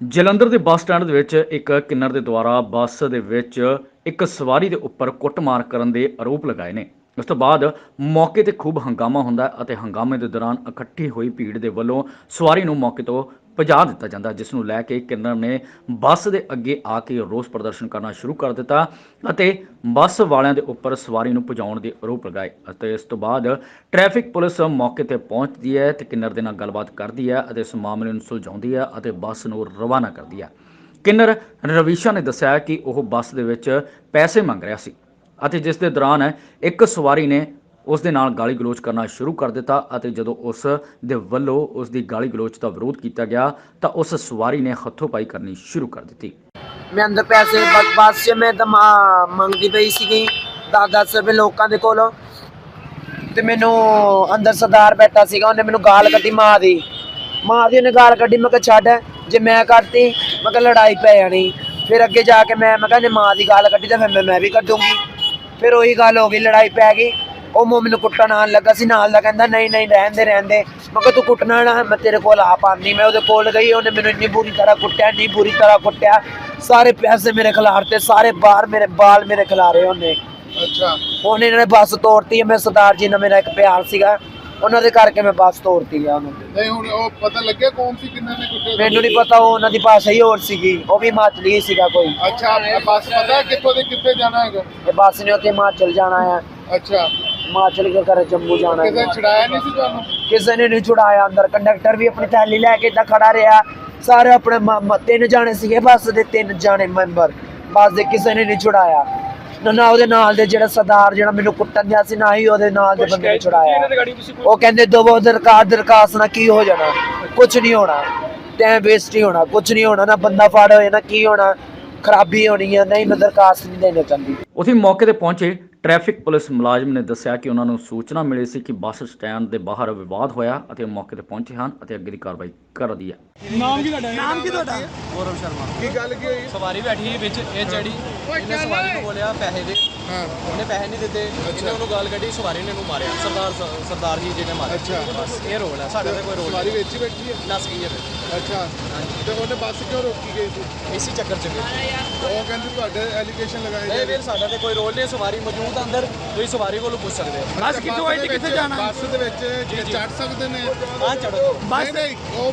ਜਲੰਧਰ ਦੇ ਬੱਸ ਸਟੈਂਡ ਦੇ ਵਿੱਚ ਇੱਕ ਕਿੰਨਰ ਦੇ ਦੁਆਰਾ ਬੱਸ ਦੇ ਵਿੱਚ ਇੱਕ ਸਵਾਰੀ ਦੇ ਉੱਪਰ ਕੁੱਟਮਾਰ ਕਰਨ ਦੇ ਆਰੋਪ ਲਗਾਏ ਨੇ। ਉਸ ਤੋਂ ਬਾਅਦ ਮੌਕੇ ਤੇ ਖੂਬ ਹੰਗਾਮਾ ਹੁੰਦਾ ਅਤੇ ਹੰਗਾਮੇ ਦੇ ਦੌਰਾਨ ਇਕੱਠੀ ਹੋਈ ਭੀੜ ਦੇ ਵੱਲੋਂ ਸਵਾਰੀ ਨੂੰ ਮੌਕੇ ਤੋਂ ਭਜਾ ਦਿੱਤਾ ਜਾਂਦਾ ਜਿਸ ਨੂੰ ਲੈ ਕੇ ਕਿੰਨਰ ਨੇ ਬੱਸ ਦੇ ਅੱਗੇ ਆ ਕੇ ਰੋਸ ਪ੍ਰਦਰਸ਼ਨ ਕਰਨਾ ਸ਼ੁਰੂ ਕਰ ਦਿੱਤਾ ਅਤੇ ਬੱਸ ਵਾਲਿਆਂ ਦੇ ਉੱਪਰ ਸਵਾਰੀ ਨੂੰ ਭਜਾਉਣ ਦੇ ਆਰੋਪ ਲਗਾਏ ਅਤੇ ਇਸ ਤੋਂ ਬਾਅਦ ਟ੍ਰੈਫਿਕ ਪੁਲਿਸ ਮੌਕੇ ਤੇ ਪਹੁੰਚਦੀ ਹੈ ਤੇ ਕਿੰਨਰ ਦੇ ਨਾਲ ਗੱਲਬਾਤ ਕਰਦੀ ਹੈ ਅਤੇ ਇਸ ਮਾਮਲੇ ਨੂੰ ਸੁਲਝਾਉਂਦੀ ਹੈ ਅਤੇ ਬੱਸ ਨੂੰ ਰਵਾਨਾ ਕਰਦੀ ਹੈ। ਕਿੰਨਰ ਰਵੀਸ਼ਾ ਨੇ ਦੱਸਿਆ ਕਿ ਉਹ ਬੱਸ ਦੇ ਵਿੱਚ ਪੈਸੇ ਮੰਗ ਰਿਹਾ ਸੀ। ਅਤੇ ਜਿਸ ਦੇ ਦੌਰਾਨ ਇੱਕ ਸਵਾਰੀ ਨੇ ਉਸ ਦੇ ਨਾਲ ਗਾਲੀ ਗਲੋਚ ਕਰਨਾ ਸ਼ੁਰੂ ਕਰ ਦਿੱਤਾ ਅਤੇ ਜਦੋਂ ਉਸ ਦੇ ਵੱਲੋਂ ਉਸ ਦੀ ਗਾਲੀ ਗਲੋਚ ਦਾ ਵਿਰੋਧ ਕੀਤਾ ਗਿਆ, ਤਾਂ ਉਸ ਸਵਾਰੀ ਨੇ ਹੱਥੋਂ ਪਾਈ ਕਰਨੀ ਸ਼ੁਰੂ ਕਰ ਦਿੱਤੀ। ਮੈਂ ਅੰਦਰ ਪੈਸੇ ਬ- ਬੱਸ ਮੈਂ ਤਾਂ ਮਾ- ਮੰਗਦੀ ਪਈ ਸੀਗੀ 10-10 ਰੁਪਏ ਲੋਕਾਂ ਦੇ ਕੋਲੋਂ। ਤੇ ਮੈਨੂੰ ਅੰਦਰ ਸਰਦਾਰ ਬੈਠਾ ਸੀਗਾ, ਉਹਨੇ ਮੈਨੂੰ ਗਾਲ ਕੱਢੀ ਮਾਂ ਦੀ। ਮਾਂ ਦੀ ਉਹਨੇ ਗਾਲ ਕੱਢੀ, ਮੈਂ ਕਿਹਾ ਛੱਡ, ਜੇ ਮੈਂ ਕਰਤੀ, ਮੈਂ ਕਿਹਾ ਲੜਾਈ ਪੈ ਜਾਣੀ। ਫਿਰ ਅੱਗੇ ਜਾ ਕੇ ਮੈਂ ਮੈਂ ਕਿਹਾ ਮਾਂ ਦੀ ਗਾਲ ਕੱਢੀ ਤਾਂ ਫਿਰ ਮੈਂ- ਮੈਂ ਵੀ ਕੱਢੂੰਗੀ। ਫਿਰ ਉਹੀ ਗੱਲ ਹੋ ਗਈ ਲੜਾਈ ਪੈ ਗਈ। ਉਹ ਮੋ ਮੈਨੂੰ ਕੁੱਟਣ ਆਉਣ ਲੱਗਾ ਸੀ ਨਾਲ ਦਾ ਕਹਿੰਦਾ ਨਹੀਂ ਨਹੀਂ ਰਹਿਣ ਦੇ ਰਹਿਣ ਦੇ ਮੈਂ ਕਿਹਾ ਤੂੰ ਕੁੱਟਣਾ ਨਾ ਮੈਂ ਤੇਰੇ ਕੋਲ ਆ ਪਾਉਂਦੀ ਮੈਂ ਉਹਦੇ ਕੋਲ ਗਈ ਉਹਨੇ ਮੈਨੂੰ ਇੰਨੀ ਬੁਰੀ ਤਰ੍ਹਾਂ ਕੁੱਟਿਆ ਇੰਨੀ ਬੁਰੀ ਤਰ੍ਹਾਂ ਕੁੱਟਿਆ। ਸਾਰੇ ਪੈਸੇ ਮੇਰੇ ਖਿਲਾਫ ਤੇ ਸਾਰੇ ਬਾਹਰ ਮੇਰੇ ਬਾਲ ਮੇਰੇ ਖਿਲਾਰੇ ਉਹਨੇ। ਅੱਛਾ। ਹੁਣ ਇਹਨਾਂ ਨੇ ਬੱਸ ਤੋੜਤੀ ਮੈਂ ਸਰਦਾਰ ਜੀ ਨਾਲ ਮੇਰਾ ਇੱਕ ਪਿਆਰ ਸੀਗਾ। ਉਹਨਾਂ ਦੇ ਕਰਕੇ ਮੈਂ ਬੱਸ ਤੋੜਤੀ ਆ ਉਹਨਾਂ। ਦੀ ਨਹੀਂ ਹੁਣ ਉਹ ਪਤਾ ਲੱਗਿਆ ਕੌਣ ਸੀ ਕਿੰਨਾਂ ਨੇ ਕੁੱਟਿਆ ਮੈਨੂੰ ਨਹੀਂ ਪਤਾ ਉਹ ਉਹਨਾਂ ਦੀ ਭਾਸ਼ਾ ਹੀ ਹੋਰ ਸੀਗੀ ਉਹ ਵੀ ਹਿਮਾਚਲੀ ਹੀ ਸੀਗਾ ਕੋਈ। ਅੱਛਾ ਇਹ ਬੱਸ ਪਤਾ ਕਿੱਥੋਂ ਦੇ ਕਿੱਥੇ ਜਾਣਾ ਹੈਗਾ? ਇਹ ਬੱਸ ਨੇ ਉੱਥੇ ਹਿਮਾਚਲ ਜਾਣਾ ਹੈ ਅੱਛਾ। ਹਿਮਾਚਲ ਕੇ ਕਰ ਜੰਮੂ ਜਾਣਾ ਕਿਸੇ ਹੈ ਨੇ ਛੁਡਾਇਆ ਨਹੀਂ ਸੀ ਤੁਹਾਨੂੰ? ਕਿਸੇ ਨੇ ਨਹੀਂ ਛੁਡਾਇਆ ਅੰਦਰ ਕੰਡਕਟਰ ਵੀ ਆਪਣੀ ਥੈਲੀ ਲੈ ਕੇ ਤਾਂ ਖੜਾ ਰਿਹਾ। ਸਾਰੇ ਆਪਣੇ ਮ- ਮ- ਤਿੰਨ ਜਾਣੇ ਸੀਗੇ ਬੱਸ ਦੇ ਤਿੰਨ ਜਾਣੇ ਮੈਂਬਰ। ਬੱਸ ਦੇ ਕਿਸੇ ਨੇ ਨਹੀਂ ਛੁਡਾਇਆ। ਨਾ ਨਾ ਉਹਦੇ ਨਾਲ ਦੇ ਜਿਹੜਾ ਸਰਦਾਰ ਜਿਹੜਾ ਮੈਨੂੰ ਕੁੱਟਣ ਦਿਆ ਸੀ ਨਾ ਹੀ ਉਹਦੇ ਨਾਲ ਦੇ ਬੰਦੇ ਨੇ ਛੁਡਾਇਆ ਉਹ ਕਹਿੰਦੇ ਦੋ ਦਰਕਾਰ ਦਰਖਾਸਤ ਨਾ ਕੀ ਹੋ ਜਾਣਾ? ਕੁਝ ਨਹੀਂ ਹੋਣਾ। ਟਾਈਮ ਵੇਸਟ ਹੀ ਹੋਣਾ ਕੁਝ ਨਹੀਂ ਹੋਣਾ ਨਾ ਬੰਦਾ ਫੜ ਹੋਏ ਨਾ ਕੀ ਹੋਣਾ। ਖਰਾਬੀ ਹੋਣੀ ਹੈ ਨਹੀਂ ਮੈਂ ਦਰਖਾਸਤ ਨਹੀਂ ਦੇਣੀ ਚਾਹੁੰਦੀ। ਉਥੇ ਮੌਕੇ ਤੇ ਪਹੁੰਚੇ ਟ੍ਰੈਫਿਕ ਪੁਲਿਸ ਮੁਲਾਜ਼ਮ ਨੇ ਦੱਸਿਆ ਕਿ ਉਹਨਾਂ ਨੂੰ ਸੂਚਨਾ ਮਿਲੀ ਸੀ ਕਿ ਬੱਸ ਸਟੈਂਡ ਦੇ ਬਾਹਰ ਵਿਵਾਦ ਹੋਇਆ ਅਤੇ ਮੌਕੇ ਤੇ ਪਹੁੰਚੇ ਹਨ ਅਤੇ ਅੱਗੇ ਦੀ ਕਾਰਵਾਈ ਕਰ ਰਹੀ ਹੈ ਨਾਮ ਕੀ ਤੁਹਾਡਾ? ਨਾਮ ਕੀ ਤੁਹਾਡਾ? ਗੌਰਵ ਸ਼ਰਮਾ। ਕੀ ਗੱਲ ਕੀ ਹੋਈ? ਸਵਾਰੀ ਬੈਠੀ ਸੀ ਵਿੱਚ ਇਹ ਚੜੀ। ਇਹਨੇ ਸਵਾਰੀ ਨੂੰ ਬੋਲਿਆ ਪੈਸੇ ਦੇ। ਹਾਂ। ਉਹਨੇ ਪੈਸੇ ਨਹੀਂ ਦਿੱਤੇ। ਇਹਨੇ ਉਹਨੂੰ ਗਾਲ ਕੱਢੀ ਸਵਾਰੀ ਨੇ ਇਹਨੂੰ ਮਾਰਿਆ। ਸਰਦਾਰ ਸਰਦਾਰ ਜੀ ਜਿਹਨੇ ਮਾਰਿਆ। ਅੱਛਾ। ਬਸ ਇਹ ਰੋਲ ਹੈ ਸਾਡਾ ਤੇ ਕੋਈ ਰੋਲ ਸਵਾਰੀ ਵਿੱਚ ਹੀ ਬੈਠੀ ਹੈ ਨਸ ਗਈ ਹੈ ਫਿਰ। ਅੱਛਾ। ਤੇ ਉਹਨੇ ਬੱਸ ਕਿਉਂ ਰੋਕੀ ਗਈ ਸੀ? ਇਸੀ ਚੱਕਰ ਚ ਉਹ ਕਹਿੰਦੇ ਤੁਹਾਡੇ ਐਲੀਗੇਸ਼ਨ ਲਗਾਏ ਨਹੀਂ ਵੀਰ ਸਾਡਾ ਤੇ ਕੋਈ ਰੋਲ ਨਹੀਂ। ਸਵਾਰੀ ਮੌਜੂਦ ਆ ਅੰਦਰ। ਤੁਸੀਂ ਸਵਾਰੀ ਕੋਲੋਂ ਪੁੱਛ ਸਕਦੇ ਹੋ। ਬੱਸ ਕਿੱਥੋਂ ਆਈ ਤੇ ਕਿੱਥੇ ਜਾਣਾ? ਬੱਸ ਦੇ ਵਿੱਚ ਚੜ ਸਕਦੇ ਨੇ। ਹਾਂ ਚੜੋ ਨਹੀਂ ਨਹੀਂ ਉਹ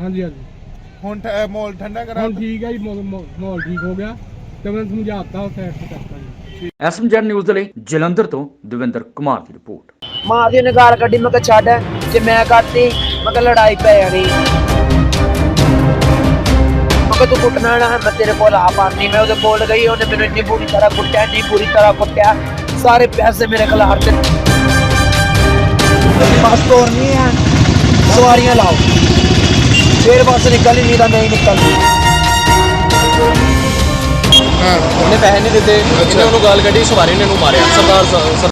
ਹਾਂਜੀ ਹਾਂਜੀ। ਹੁਣ ਠ- ਮਾਹੌਲ ਠੰਡਾ ਕਰਾ ਹੁਣ ਠੀਕ ਹੈ ਜੀ ਮਾਹੌਲ ਠੀਕ ਹੋ ਗਿਆ। ਤੇ ਮੈਂ ਸਮਝਾਤਾ ਉਹ ਸਾਈਡ ਤੇ ਕਰਤਾ ਜੀ। ਐਸਐਮਜੈਡ ਨਿਊਜ਼ ਦੇ ਲਈ ਜਲੰਧਰ ਤੋਂ ਦਵਿੰਦਰ ਕੁਮਾਰ ਦੀ ਰਿਪੋਰਟ। ਮਾਂ ਦੀ ਉਹਨੇ ਗਾਲ ਕੱਢੀ ਮੈਂ ਕਿਹਾ ਛੱਡ ਜੇ ਮੈਂ ਕੱਢਤੀ ਮੈਂ ਕਿਹਾ ਲੜਾਈ ਪੈ ਜਾਣੀ। ਮੈਂ ਕਿਹਾ ਤੂੰ ਕੁੱਟਣਾ ਨਾ ਮੈਂ ਤੇਰੇ ਕੋਲ ਆ ਪਾਣੀ ਮੈਂ ਉਹਦੇ ਕੋਲ ਗਈ ਉਹਨੇ ਮੈਨੂੰ ਇੰਨੀ ਬੁਰੀ ਤਰ੍ਹਾਂ ਕੁੱਟਿਆ ਇੰਨੀ ਬੁਰੀ ਤਰ੍ਹਾਂ ਕੁੱਟਿਆ ਸਾਰੇ ਪੈਸੇ ਮੇਰੇ ਖਿਲਾਫ ਤੇ ਬਸ ਤੋੜਨੀ ਹੈ ਸਵਾਰੀਆਂ ਲਾਓ। ਫੇਰ ਬਸ ਨਿਕਲ ਹੀ ਨਹੀਂ ਤਾਂ ਨਹੀਂ ਨਿਕਲਦੀ ਹਾਂ ਉਹਨੇ ਪੈਸੇ ਨਹੀਂ ਦਿੱਤੇ। ਇਹਨੇ ਉਹਨੂੰ ਗਾਲ ਕੱਢੀ ਸਵਾਰੀ ਨੇ ਇਹਨੂੰ ਮਾਰਿਆ। ਸਰਦਾਰ ਸਰ-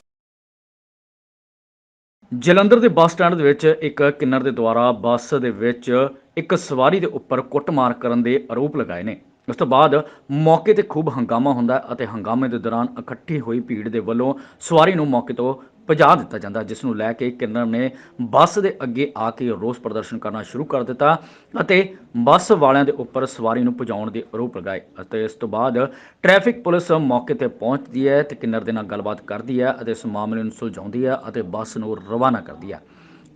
ਜਲੰਧਰ ਦੇ ਬੱਸ ਸਟੈਂਡ ਦੇ ਵਿੱਚ ਇੱਕ ਕਿੰਨਰ ਦੇ ਦੁਆਰਾ ਬੱਸ ਦੇ ਵਿੱਚ ਇੱਕ ਸਵਾਰੀ ਦੇ ਉੱਪਰ ਕੁੱਟਮਾਰ ਕਰਨ ਦੇ ਆਰੋਪ ਲਗਾਏ ਨੇ। ਉਸ ਤੋਂ ਬਾਅਦ ਮੌਕੇ ਤੇ ਖੂਬ ਹੰਗਾਮਾ ਹੁੰਦਾ ਹੈ ਅਤੇ ਹੰਗਾਮੇ ਦੇ ਦੌਰਾਨ ਇਕੱਠੀ ਹੋਈ ਭੀੜ ਦੇ ਵੱਲੋਂ ਸਵਾਰੀ ਨੂੰ ਮੌਕੇ ਤੋਂ ਭਜਾ ਦਿੱਤਾ ਜਾਂਦਾ ਜਿਸ ਨੂੰ ਲੈ ਕੇ ਕਿੰਨਰ ਨੇ ਬੱਸ ਦੇ ਅੱਗੇ ਆ ਕੇ ਰੋਸ ਪ੍ਰਦਰਸ਼ਨ ਕਰਨਾ ਸ਼ੁਰੂ ਕਰ ਦਿੱਤਾ ਅਤੇ ਬੱਸ ਵਾਲਿਆਂ ਦੇ ਉੱਪਰ ਸਵਾਰੀ ਨੂੰ ਭਜਾਉਣ ਦੇ ਆਰੋਪ ਲਗਾਏ ਅਤੇ ਇਸ ਤੋਂ ਬਾਅਦ ਟ੍ਰੈਫਿਕ ਪੁਲਿਸ ਮੌਕੇ ਤੇ ਪਹੁੰਚਦੀ ਹੈ ਤੇ ਕਿੰਨਰ ਦੇ ਨਾਲ ਗੱਲਬਾਤ ਕਰਦੀ ਹੈ ਅਤੇ ਇਸ ਮਾਮਲੇ ਨੂੰ ਸੁਲਝਾਉਂਦੀ ਹੈ ਅਤੇ ਬੱਸ ਨੂੰ ਰਵਾਨਾ ਕਰਦੀ ਹੈ।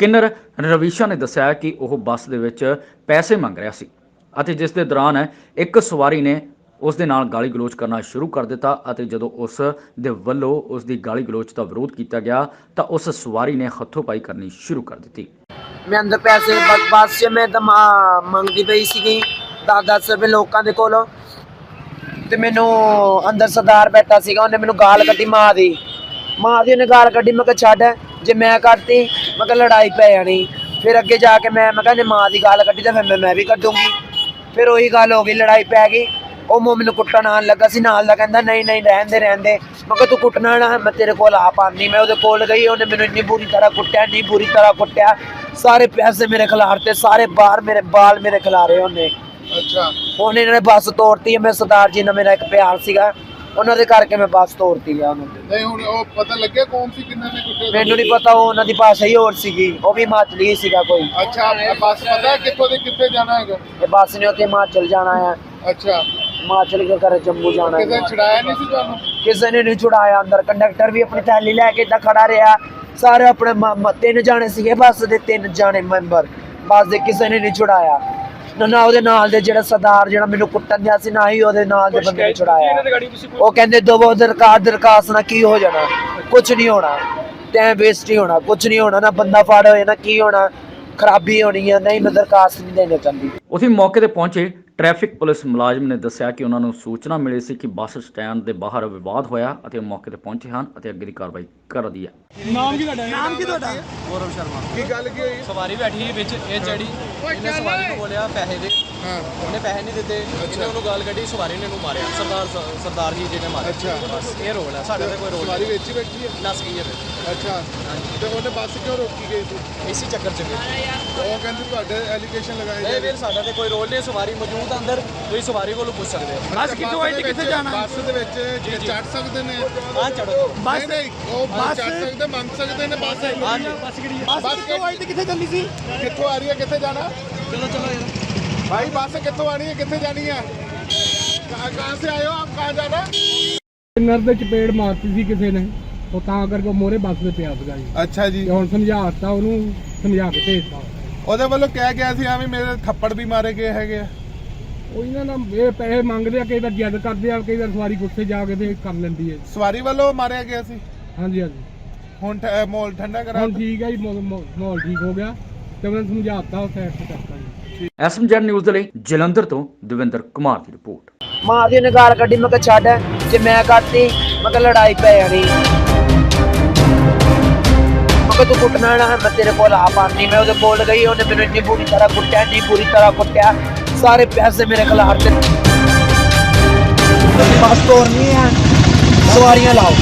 ਕਿੰਨਰ ਰਵੀਸ਼ਾ ਨੇ ਦੱਸਿਆ ਕਿ ਉਹ ਬੱਸ ਦੇ ਵਿੱਚ ਪੈਸੇ ਮੰਗ ਰਿਹਾ ਸੀ ਅਤੇ ਜਿਸ ਦੇ ਦੌਰਾਨ ਇੱਕ ਸਵਾਰੀ ਨੇ ਉਸ ਦੇ ਨਾਲ ਗਾਲੀ ਗਲੋਚ ਕਰਨਾ ਸ਼ੁਰੂ ਕਰ ਦਿੱਤਾ ਅਤੇ ਜਦੋਂ ਉਸ ਦੇ ਵੱਲੋਂ ਉਸ ਦੀ ਗਾਲੀ ਗਲੋਚ ਦਾ ਵਿਰੋਧ ਕੀਤਾ ਗਿਆ, ਤਾਂ ਉਸ ਸਵਾਰੀ ਨੇ ਹੱਥੋਂ-ਪਾਈ ਕਰਨੀ ਸ਼ੁਰੂ ਕਰ ਦਿੱਤੀ। ਮੈਂ ਅੰਦਰ ਪੈਸੇ ਬ- ਬੱਸ ਮੈਂ ਦਮਾ ਮੰਗਦੀ ਪਈ ਸੀਗੀ। 10-10 ਰੁਪਏ ਲੋਕਾਂ ਦੇ ਕੋਲੋਂ। ਤੇ ਮੈਨੂੰ ਅੰਦਰ ਸਰਦਾਰ ਬੈਠਾ ਸੀਗਾ, ਉਹਨੇ ਮੈਨੂੰ ਗਾਲ ਕੱਢੀ ਮਾਂ ਦੀ। ਮਾਂ ਦੀ ਉਹਨੇ ਗਾਲ ਕੱਢੀ, ਮੈਂ ਕਿਹਾ ਛੱਡ, ਜੇ ਮੈਂ ਕੱਢਤੀ ਮੈਂ ਕਿਹਾ ਲੜਾਈ ਪੈ ਜਾਣੀ। ਫਿਰ ਅੱਗੇ ਜਾ ਕੇ ਮੈਂ ਮੈਂ ਕਿਹਾ ਮਾਂ ਦੀ ਗਾਲ ਕੱਢੀ ਤਾਂ ਫਿਰ ਮੈਂ- ਮੈਂ ਵੀ ਕੱਢੂੰਗੀ। ਫਿਰ ਉਹੀ ਗੱਲ ਹੋ ਗਈ, ਲੜਾਈ ਪੈ ਗਈ। ਉਹ ਮੋ ਮੈਨੂੰ ਕੁੱਟਣ ਆਉਣ ਲੱਗਾ ਸੀ ਨਾਲ ਦਾ ਕਹਿੰਦਾ ਨਹੀਂ ਨਹੀਂ ਰਹਿਣ ਦੇ ਰਹਿਣ ਦੇ ਮੈਂ ਕਿਹਾ ਤੂੰ ਕੁੱਟਣਾ ਨਾ ਮੈਂ ਤੇਰੇ ਕੋਲ ਆ ਪਾਣੀ ਮੈਂ ਉਹਦੇ ਕੋਲ ਗਈ ਉਹਨੇ ਮੈਨੂੰ ਇੰਨੀ ਬੁਰੀ ਤਰ੍ਹਾਂ ਕੁੱਟਿਆ ਇੰਨੀ ਬੁਰੀ ਤਰ੍ਹਾਂ ਕੁੱਟਿਆ। ਸਾਰੇ ਪੈਸੇ ਮੇਰੇ ਖਿਲਾਫ ਤੇ ਸਾਰੇ ਬਾਹਰ ਮੇਰੇ ਬਾਲ ਮੇਰੇ ਖਿਲਾਰੇ ਉਹਨੇ। ਅੱਛਾ। ਹੁਣ ਇਹਨਾਂ ਨੇ ਬੱਸ ਤੋੜਤੀ ਹੈ ਮੈਂ ਸਰਦਾਰ ਜੀ ਨਾਲ ਮੇਰਾ ਇੱਕ ਪਿਆਰ ਸੀਗਾ। ਉਹਨਾਂ ਦੇ ਕਰਕੇ ਮੈਂ ਬੱਸ ਤੋੜਤੀ ਆ ਉਹਨਾਂ। ਦੀ ਨਹੀਂ ਹੁਣ ਉਹ ਪਤਾ ਲੱਗਿਆ ਕੌਣ ਸੀ ਕਿੰਨਾ ਨੇ ਕੁੱਟੇ ਮੈਨੂੰ ਨਹੀਂ ਪਤਾ ਉਹ ਉਹਨਾਂ ਦੀ ਭਾਸ਼ਾ ਹੀ ਹੋਰ ਸੀਗੀ ਉਹ ਵੀ ਹਿਮਾਚਲੀ ਸੀਗਾ ਕੋਈ। ਅੱਛਾ ਬੱਸ ਪਤਾ ਕਿੱਥੋਂ ਦੀ ਕਿੱਥੇ ਜਾਣਾ ਹੈਗਾ? ਇਹ ਬੱਸ ਨੇ ਉੱਥੇ ਹਿਮਾਚਲ ਜਾਣਾ ਹੈ ਅੱਛਾ। ਹਿਮਾਚਲ ਕੇ ਘਰ ਜੰਮੂ ਜਾਣਾ ਕਿਸੇ ਛੜਾਇਆ ਨਹੀਂ ਸੀ ਤੁਹਾਨੂੰ? ਕਿਸੇ ਨੇ ਨਹੀਂ ਛੁਡਾਇਆ ਅੰਦਰ ਕੰਡਕਟਰ ਵੀ ਆਪਣੀ ਥੈਲੀ ਲੈ ਕੇ ਇੱਦਾਂ ਖੜਾ ਰਿਹਾ। ਸਾਰੇ ਆਪਣੇ ਮ- ਤਿੰਨ ਜਾਣੇ ਸੀਗੇ ਬੱਸ ਦੇ ਤਿੰਨ ਜਾਣੇ ਮੈਂਬਰ। ਬੱਸ ਦੇ ਕਿਸੇ ਨੇ ਨਹੀਂ ਛੁਡਾਇਆ। ਨਾ ਨਾ ਉਹਦੇ ਨਾਲ ਦੇ ਜਿਹੜਾ ਸਰਦਾਰ ਜਿਹੜਾ ਮੈਨੂੰ ਕੁੱਟਣ ਦਿਆ ਸੀ ਨਾ ਹੀ ਉਹਦੇ ਨਾਲ ਦੇ ਬੰਦੇ ਨੇ ਛੁਡਾਇਆ। ਉਹ ਕਹਿੰਦੇ ਦੋ ਦਰਕਾਰ ਦਰਖਾਸਤ ਨਾ ਕੀ ਹੋ ਜਾਣਾ? ਕੁਝ ਨਹੀਂ ਹੋਣਾ। ਟਾਈਮ ਵੇਸਟ ਹੀ ਹੋਣਾ। ਕੁਝ ਨਹੀਂ ਹੋਣਾ। ਨਾ ਬੰਦਾ ਫੜ ਹੋਏ ਨਾ ਕੀ ਹੋਣਾ। ਖਰਾਬੀ ਹੋਣੀ ਹੈ ਨਹੀਂ ਮੈਂ ਦਰਖਾਸਤ ਨਹੀਂ ਦੇਣੀ ਚਾਹੁੰਦੀ। ਉਸੇ ਮੌਕੇ ਤੇ ਪਹੁੰਚੇ। ਟ੍ਰੈਫਿਕ ਪੁਲਿਸ ਮੁਲਾਜ਼ਮ ਨੇ ਦੱਸਿਆ ਕਿ ਉਹਨਾਂ ਨੂੰ ਸੂਚਨਾ ਮਿਲੀ ਸੀ ਕਿ ਬੱਸ ਸਟੈਂਡ ਦੇ ਬਾਹਰ ਵਿਵਾਦ ਹੋਇਆ ਅਤੇ ਉਹ ਮੌਕੇ ਤੇ ਪਹੁੰਚੇ ਹਨ ਅਤੇ ਅੱਗੇ ਦੀ ਕਾਰਵਾਈ ਕਰ ਰਹੀ ਹੈ। ਗੌਰਵ ਸ਼ਰਮਾ। ਕੀ ਗੱਲ ਕੀ ਹੋਈ? ਸਵਾਰੀ ਬੈਠੀ ਸੀ ਵਿੱਚ ਇਹ ਚੜੀ ਇਹਨੇ ਸਵਾਰੀ ਨੂੰ ਬੋਲਿਆ ਪੈਸੇ ਦੇ। ਹਾਂ। ਉਹਨੇ ਪੈਸੇ ਨਹੀਂ ਦਿੱਤੇ। ਇਹਨੇ ਉਹਨੂੰ ਗਾਲ ਕੱਢੀ ਸਵਾਰੀ ਨੇ ਇਹਨੂੰ ਮਾਰਿਆ। ਸਰਦਾਰ ਸਰਦਾਰ ਜੀ ਜਿਹਨੇ ਮਾਰਿਆ। ਅੱਛਾ। ਬਸ ਇਹ ਰੋਲ ਹੈ। ਸਾਡਾ ਤੇ ਕੋਈ ਰੋਲ ਸਵਾਰੀ ਵਿੱਚ ਹੀ ਬੈਠੀ ਹੈ? ਨਸ ਗਈ ਹੈ ਫਿਰ ਅੱਛਾ। ਤੇ ਉਹਨੇ ਬੱਸ ਕਿਉਂ ਰੋਕੀ ਗਈ ਸੀ? ਇਸੀ ਚੱਕਰ ਚ ਉਹ ਕਹਿੰਦੇ ਤੁਹਾਡੇ ਐਲੀਗੇਸ਼ਨ ਲਗਾਏ ਨਹੀਂ ਵੀਰ ਸਾਡਾ ਤੇ ਕੋਈ ਰੋਲ ਨਹੀਂ। ਸਵਾਰੀ ਮੌਜੂਦ ਮੌਜੂਦ ਆ ਅੰਦਰ ਤੁਸੀਂ ਸਵਾਰੀ ਕੋਲੋਂ ਪੁੱਛ ਸਕਦੇ ਹੋ। ਬੱਸ ਕਿੱਥੋਂ ਆਈ ਤੇ ਕਿੱਥੇ ਜਾਣਾ ਬੱਸ ਦੇ ਵਿੱਚ ਜੇ ਚੜ ਸਕਦੇ ਨੇ। ਆ ਚੜੋ ਬੱਸ ਨਹੀਂ ਨਹੀਂ ਉਹ ਬੱਸ ਚੜ ਸਕਦੇ ਮੰਨ ਸਕਦੇ ਨੇ ਬੱਸ ਹੈਗੀ ਬੱਸ ਕਿਹੜੀ ਆਈ ਤੇ ਕਿੱਥੇ ਚੱਲੀ ਸੀ? ਕਿੱਥੋਂ ਆ ਰਹੀ ਹੈ ਕਿੱਥੇ ਜਾਣਾ? ਚਲੋ ਚਲੋ ਯਾਰ। ਭਾਈ ਬੱਸ ਕਿੱਥੋਂ ਆਣੀ ਹੈ ਕਿੱਥੇ ਜਾਣੀ ਹੈ? ਕਹਾਂ ਸੇ ਆਪ ਕਹਾਂ ਜਾਣਾ? ਨਰ ਦੇ ਚਪੇੜ ਮਾਰਤੀ ਸੀ ਕਿਸੇ ਨੇ ਉਹ ਤਾਂ ਕਰਕੇ ਮੋਰੇ ਬੱਸ ਦੇ ਪਿਆ ਸੀਗਾ ਅੱਛਾ ਜੀ। ਹੁਣ ਸਮਝਾਤਾ ਉਹਨੂੰ ਸਮਝਾ ਕੇ ਭੇਜਤਾ। ਉਹਦੇ ਵੱਲੋਂ ਕਹਿ ਗਿਆ ਸੀ ਮੇਰੇ ਥੱਪੜ ਵੀ ਮਾਰੇ ਗਏ ਹੈਗੇ ਆ। ਉਹ ਇਹਨਾਂ ਦਾ ਇਹ ਪੈਸੇ ਮੰਗਦੇ ਆ ਕਈ ਵਾਰ ਜਿੱਦ ਕਰਦੇ ਆ ਕਈ ਵਾਰ ਸਵਾਰੀ ਗੁੱਸੇ ਜਾ ਕੇ ਤੇ ਕਰ ਲੈਂਦੀ ਹੈ ਸਵਾਰੀ ਵੱਲੋਂ ਮਾਰਿਆ ਗਿਆ ਸੀ? ਹਾਂਜੀ ਹਾਂਜੀ। ਹੁਣ ਠ- ਮਾਹੌਲ ਠੰਡਾ ਕਰਾ ਹੁਣ ਠੀਕ ਹੈ ਜੀ ਮਾਹੌਲ ਠੀਕ ਹੋ ਗਿਆ। ਤੇ ਮੈਂ ਸਮਝਾਤਾ ਉਹ ਸਾਈਡ ਤੇ ਕਰਤਾ ਜੀ। ਐਸਐਮਜੈਡ ਨਿਊਜ਼ ਦੇ ਲਈ ਜਲੰਧਰ ਤੋਂ ਦਵਿੰਦਰ ਕੁਮਾਰ ਦੀ ਰਿਪੋਰਟ। ਮਾਂ ਦੀ ਉਹਨੇ ਗਾਲ ਕੱਢੀ ਮੈਂ ਕਿਹਾ ਛੱਡ ਜੇ ਮੈਂ ਕਰਤੀ ਮੈਂ ਕਿਹਾ ਲੜਾਈ ਪੈ ਜਾਣੀ। ਮੈਂ ਕਿਹਾ ਤੂੰ ਕੁੱਟਣਾ ਨਾ ਮੈਂ ਤੇਰੇ ਕੋਲ ਆ ਪਾਣੀ ਮੈਂ ਉਹਦੇ ਕੋਲ ਗਈ ਉਹਨੇ ਮੈਨੂੰ ਇੰਨੀ ਬੁਰੀ ਤਰ੍ਹਾਂ ਕੁੱਟਿਆ ਇੰਨੀ ਬੁਰੀ ਤਰ੍ਹਾਂ ਕੁੱਟਿਆ। ਸਾਰੇ ਪੈਸੇ ਮੇਰੇ ਖਿਲਾਫ ਤੇ ਬਸ ਤੋੜਨੀ ਹੈ ਸਵਾਰੀਆਂ ਲਾਓ।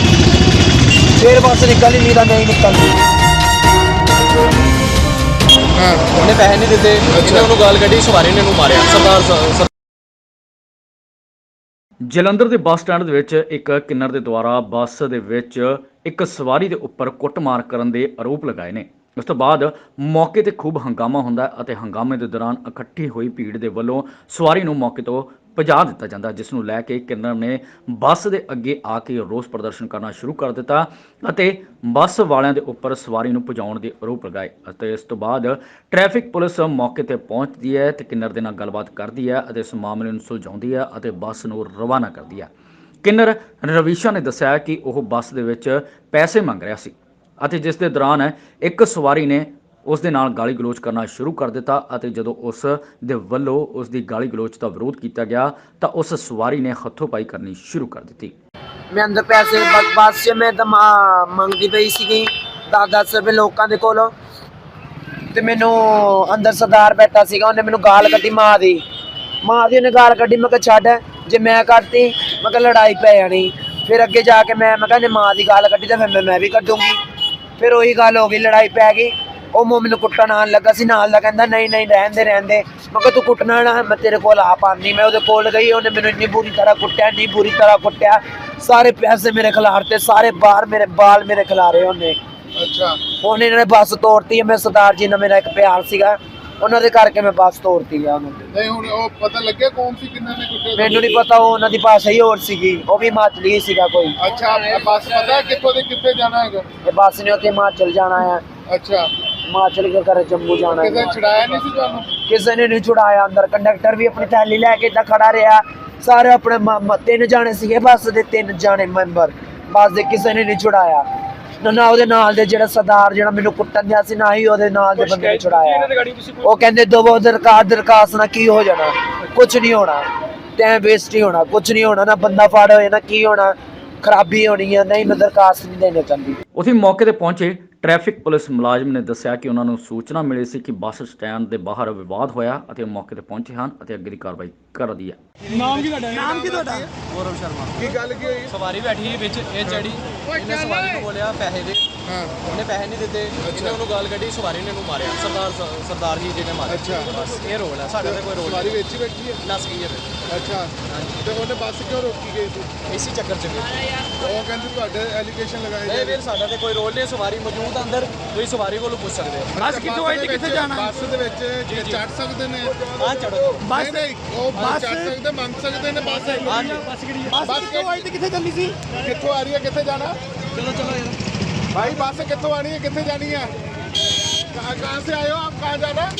ਫੇਰ ਬਸ ਨਿਕਲ ਹੀ ਨਹੀਂ ਤਾਂ ਨਹੀਂ ਨਿਕਲਦੀ ਹਾਂ ਉਹਨੇ ਪੈਸੇ ਨਹੀਂ ਦਿੱਤੇ। ਇਹਨੇ ਉਹਨੂੰ ਗਾਲ ਕੱਢੀ ਸਵਾਰੀ ਨੇ ਉਹਨੂੰ ਮਾਰਿਆ। ਸਰਦਾਰ ਜਲੰਧਰ ਦੇ ਬੱਸ ਸਟੈਂਡ ਦੇ ਵਿੱਚ ਇੱਕ ਕਿੰਨਰ ਦੇ ਦੁਆਰਾ ਬੱਸ ਦੇ ਵਿੱਚ ਇੱਕ ਸਵਾਰੀ ਦੇ ਉੱਪਰ ਕੁੱਟਮਾਰ ਕਰਨ ਦੇ ਆਰੋਪ ਲਗਾਏ ਨੇ। ਉਸ ਤੋਂ ਬਾਅਦ ਮੌਕੇ ਤੇ ਖੂਬ ਹੰਗਾਮਾ ਹੁੰਦਾ ਅਤੇ ਹੰਗਾਮੇ ਦੇ ਦੌਰਾਨ ਇਕੱਠੀ ਹੋਈ ਭੀੜ ਦੇ ਵੱਲੋਂ ਸਵਾਰੀ ਨੂੰ ਮੌਕੇ ਤੋਂ ਭਜਾ ਦਿੱਤਾ ਜਾਂਦਾ ਜਿਸ ਨੂੰ ਲੈ ਕੇ ਕਿੰਨਰ ਨੇ ਬੱਸ ਦੇ ਅੱਗੇ ਆ ਕੇ ਰੋਸ ਪ੍ਰਦਰਸ਼ਨ ਕਰਨਾ ਸ਼ੁਰੂ ਕਰ ਦਿੱਤਾ ਅਤੇ ਬੱਸ ਵਾਲਿਆਂ ਦੇ ਉੱਪਰ ਸਵਾਰੀ ਨੂੰ ਭਜਾਉਣ ਦੇ ਆਰੋਪ ਲਗਾਏ ਅਤੇ ਇਸ ਤੋਂ ਬਾਅਦ ਟ੍ਰੈਫਿਕ ਪੁਲਿਸ ਮੌਕੇ ਤੇ ਪਹੁੰਚਦੀ ਹੈ ਤੇ ਕਿੰਨਰ ਦੇ ਨਾਲ ਗੱਲਬਾਤ ਕਰਦੀ ਹੈ ਅਤੇ ਇਸ ਮਾਮਲੇ ਨੂੰ ਸੁਲਝਾਉਂਦੀ ਹੈ ਅਤੇ ਬੱਸ ਨੂੰ ਰਵਾਨਾ ਕਰਦੀ ਹੈ। ਕਿੰਨਰ ਰਵੀਸ਼ਾ ਨੇ ਦੱਸਿਆ ਕਿ ਉਹ ਬੱਸ ਦੇ ਵਿੱਚ ਪੈਸੇ ਮੰਗ ਰਿਹਾ ਸੀ। ਅਤੇ ਜਿਸ ਦੇ ਦੌਰਾਨ ਇੱਕ ਸਵਾਰੀ ਨੇ ਉਸ ਦੇ ਨਾਲ ਗਾਲੀ ਗਲੋਚ ਕਰਨਾ ਸ਼ੁਰੂ ਕਰ ਦਿੱਤਾ ਅਤੇ ਜਦੋਂ ਉਸ ਦੇ ਵੱਲੋਂ ਉਸ ਦੀ ਗਾਲੀ ਗਲੋਚ ਦਾ ਵਿਰੋਧ ਕੀਤਾ ਗਿਆ, ਤਾਂ ਉਸ ਸਵਾਰੀ ਨੇ ਹੱਥੋਂ ਪਾਈ ਕਰਨੀ ਸ਼ੁਰੂ ਕਰ ਦਿੱਤੀ। ਮੈਂ ਅੰਦਰ ਪੈਸੇ ਬ- ਮੈਂ ਦਮਾ ਮੰਗਦੀ ਪਈ ਸੀਗੀ 10-10 ਰੁਪਏ ਲੋਕਾਂ ਦੇ ਕੋਲੋਂ। ਤੇ ਮੈਨੂੰ ਅੰਦਰ ਸਰਦਾਰ ਬੈਠਾ ਸੀਗਾ, ਉਹਨੇ ਮੈਨੂੰ ਗਾਲ ਕੱਢੀ ਮਾਂ ਦੀ। ਮਾਂ ਦੀ ਉਹਨੇ ਗਾਲ ਕੱਢੀ, ਮੈਂ ਕਿਹਾ ਛੱਡ, ਜੇ ਮੈਂ ਕੱਢਤੀ, ਮੈਂ ਕਿਹਾ ਲੜਾਈ ਪੈ ਜਾਣੀ। ਫਿਰ ਅੱਗੇ ਜਾ ਕੇ ਮੈਂ ਮੈਂ ਕਿਹਾ ਜੇ ਮਾਂ ਦੀ ਗਾਲ ਕੱਢੀ ਤਾਂ ਫਿਰ ਮੈਂ ਮੈਂ ਵੀ ਕੱਢੂੰਗੀ। ਫਿਰ ਉਹੀ ਗੱਲ ਹੋ ਗਈ ਲੜਾਈ ਪੈ ਗਈ। ਉਹ ਮੋ ਮੈਨੂੰ ਕੁੱਟਣ ਆਉਣ ਲੱਗਾ ਸੀ ਨਾਲ ਦਾ ਕਹਿੰਦਾ ਨਹੀਂ ਨਹੀਂ ਰਹਿੰਦੇ ਰਹਿੰਦੇ ਮੈਂ ਕਿਹਾ ਤੂੰ ਕੁੱਟਣਾ ਨਾ ਮੈਂ ਤੇਰੇ ਕੋਲ ਆ ਪਾਣੀ ਮੈਂ ਉਹਦੇ ਕੋਲ ਗਈ ਉਹਨੇ ਮੈਨੂੰ ਇੰਨੀ ਬੁਰੀ ਤਰ੍ਹਾਂ ਕੁੱਟਿਆ ਇੰਨੀ ਬੁਰੀ ਤਰ੍ਹਾਂ ਕੁੱਟਿਆ। ਸਾਰੇ ਪੈਸੇ ਮੇਰੇ ਖਿਲਾਫ ਤੇ ਸਾਰੇ ਬਾਹਰ ਮੇਰੇ ਬਾਲ ਮੇਰੇ ਖਿਲਾਰੇ ਉਹਨੇ। ਅੱਛਾ। ਉਹਨੇ ਇਹਨਾਂ ਨੇ ਬੱਸ ਤੋੜਤੀ ਮੈਂ ਸਰਦਾਰ ਜੀ ਨਾਲ ਮੇਰਾ ਇੱਕ ਪਿਆਰ ਸੀਗਾ। ਉਹਨਾਂ ਦੇ ਕਰਕੇ ਮੈਂ ਬੱਸ ਤੋੜਤੀ ਆ ਉਹਨਾਂ ਦੀ ਨਹੀਂ ਹੁਣ ਉਹ ਪਤਾ ਲੱਗਿਆ ਕੌਣ ਸੀ ਕਿੰਨਾਂ ਨੇ ਕੁੱਟਿਆ ਮੈਨੂੰ ਨਹੀਂ ਪਤਾ ਉਹ ਉਹਨਾਂ ਦੀ ਭਾਸ਼ਾ ਹੀ ਹੋਰ ਸੀਗੀ ਉਹ ਵੀ ਹਿਮਾਚਲੀ ਸੀਗਾ ਕੋਈ। ਅੱਛਾ ਬੱਸ ਪਤਾ ਹੈ ਕਿੱਥੋਂ ਦੇ ਕਿੱਥੇ ਜਾਣਾ ਹੈਗਾ? ਇਹ ਬੱਸ ਨੇ ਉੱਥੇ ਹਿਮਾਚਲ ਜਾਣਾ ਹੈ ਅੱਛਾ। ਹਿਮਾਚਲ ਕੇ ਕਰ ਜੰਮੂ ਜਾਣਾ ਕਿਸੇ ਹੈ ਨੇ ਛਡਾਇਆ ਨਹੀਂ ਸੀ ਤੁਹਾਨੂੰ? ਕਿਸੇ ਨੇ ਨਹੀਂ ਛੁਡਾਇਆ ਅੰਦਰ ਕੰਡਕਟਰ ਵੀ ਆਪਣੀ ਥੈਲੀ ਲੈ ਕੇ ਇੱਦਾਂ ਖੜਾ ਰਿਹਾ। ਸਾਰੇ ਆਪਣੇ ਮ- ਮ- ਤਿੰਨ ਜਾਣੇ ਸੀਗੇ ਬੱਸ ਦੇ ਤਿੰਨ ਜਾਣੇ ਮੈਂਬਰ। ਬੱਸ ਦੇ ਕਿਸੇ ਨੇ ਨਹੀਂ ਛੁਡਾਇਆ। ਨਾ ਨਾ ਉਹਦੇ ਨਾਲ ਦੇ ਜਿਹੜਾ ਸਰਦਾਰ ਜਿਹੜਾ ਮੈਨੂੰ ਕੁੱਟਣ ਦਿਆ ਸੀ ਨਾ ਹੀ ਉਹਦੇ ਨਾਲ ਦੇ ਬੰਦੇ ਨੇ ਛੁਡਾਇਆ। ਉਹ ਕਹਿੰਦੇ ਦੋ ਦਰਕਾਰ ਦਰਖਾਸਤ ਨਾ ਕੀ ਹੋ ਜਾਣਾ? ਕੁਝ ਨਹੀਂ ਹੋਣਾ। ਟਾਈਮ ਵੇਸਟ ਹੀ ਹੋਣਾ ਕੁਝ ਨਹੀਂ ਹੋਣਾ ਨਾ ਬੰਦਾ ਫੜ ਹੋਏ ਨਾ ਕੀ ਹੋਣਾ। ਖਰਾਬੀ ਹੋਣੀ ਹੈ ਨਹੀਂ ਮੈਂ ਦਰਖਾਸਤ ਨਹੀਂ ਦੇਣੀ ਚਾਹੁੰਦੀ। ਉਥੇ ਮੌਕੇ ਤੇ ਪਹੁੰਚੇ ਟ੍ਰੈਫਿਕ ਪੁਲਿਸ ਮੁਲਾਜ਼ਮ ਨੇ ਦੱਸਿਆ ਕਿ ਉਹਨਾਂ ਨੂੰ ਸੂਚਨਾ ਮਿਲੀ ਸੀ ਕਿ ਬੱਸ ਸਟੈਂਡ ਦੇ ਬਾਹਰ ਵਿਵਾਦ ਹੋਇਆ ਅਤੇ ਉਹ ਮੌਕੇ ਤੇ ਪਹੁੰਚੇ ਹਨ ਅਤੇ ਅੱਗੇ ਦੀ ਕਾਰਵਾਈ ਕਰ ਰਹੀ ਹੈ। ਨਾਮ ਕੀ ਤੁਹਾਡਾ? ਨਾਮ ਕੀ ਤੁਹਾਡਾ? ਗੌਰਵ ਸ਼ਰਮਾ। ਕੀ ਗੱਲ ਕੀ ਹੋਈ? ਸਵਾਰੀ ਬੈਠੀ ਸੀ ਵਿੱਚ ਇਹ ਚੜੀ। ਇਹਨੇ ਸਵਾਰੀ ਨੂੰ ਬੋਲਿਆ ਪੈਸੇ ਦੇ। ਹਾਂ। ਉਹਨੇ ਪੈਸੇ ਨਹੀਂ ਦਿੱਤੇ। ਇਹਨੇ ਉਹਨੂੰ ਗਾਲ ਕੱਢੀ ਸਵਾਰੀ ਨੇ ਉਹਨੂੰ ਮਾਰਿਆ। ਸਰਦਾਰ ਸਰਦਾਰ ਜੀ ਜਿਹਨੇ ਮਾਰਿਆ। ਅੱਛਾ। ਬਸ ਇਹ ਰੋਲ ਹੈ। ਸਾਡਾ ਤੇ ਕੋਈ ਰੋਲ ਸਵਾਰੀ ਵਿੱਚ ਹੀ ਬੈਠੀ ਹੈ? ਨਸ ਗਈ ਹੈ ਵਿੱਚ। ਅੱਛਾ। ਤੇ ਉਹਨੇ ਬੱਸ ਕਿਉਂ ਰੋਕੀ ਗਈ ਸੀ? ਇਸੀ ਚੱਕਰ ਚ ਉਹ ਕਹਿੰਦੇ ਤੁਹਾਡੇ ਐਲੀਗੇਸ਼ਨ ਲਗਾਏ ਨਹੀਂ ਵੀਰ ਸਾਡਾ ਤੇ ਕੋਈ ਰੋਲ ਨਹੀਂ। ਸਵਾਰੀ ਮੌਜੂਦ ਤਾਂ ਅੰਦਰ ਤੁਸੀਂ ਸਵਾਰੀ ਕੋਲੋਂ ਪੁੱਛ ਸਕਦੇ ਹੋ। ਬੱਸ ਕਿੱਥੋਂ ਆਈ ਤੇ ਕਿੱਥੇ ਜਾਣਾ? ਬੱਸ ਦੇ ਵਿੱਚ ਚੜ ਸਕਦੇ ਨੇ। ਆ ਚੜੋ ਬੱਸ ਨਹੀਂ ਉਹ ਬੱਸ ਚੜ ਸਕਦੇ ਮੰਨ ਸਕਦੇ ਨੇ ਬੱਸ ਆਈ ਬੱਸ ਬੱਸ ਕਿੱਥੋਂ ਆਈ ਤੇ ਕਿੱਥੇ ਚੱਲੀ ਸੀ? ਕਿੱਥੋਂ ਆ ਰਹੀ ਹੈ ਕਿੱਥੇ ਜਾਣਾ? ਚਲੋ ਚਲੋ ਯਾਰ। ਭਾਈ ਬੱਸ ਕਿੱਥੋਂ ਆਣੀ ਹੈ ਕਿੱਥੇ ਜਾਣੀ ਹੈ? ਕਹਾਂ ਕਹਾਂ ਸੇ ਆਏ ਆਪ? ਕਹਾਂ ਜਾਣਾ?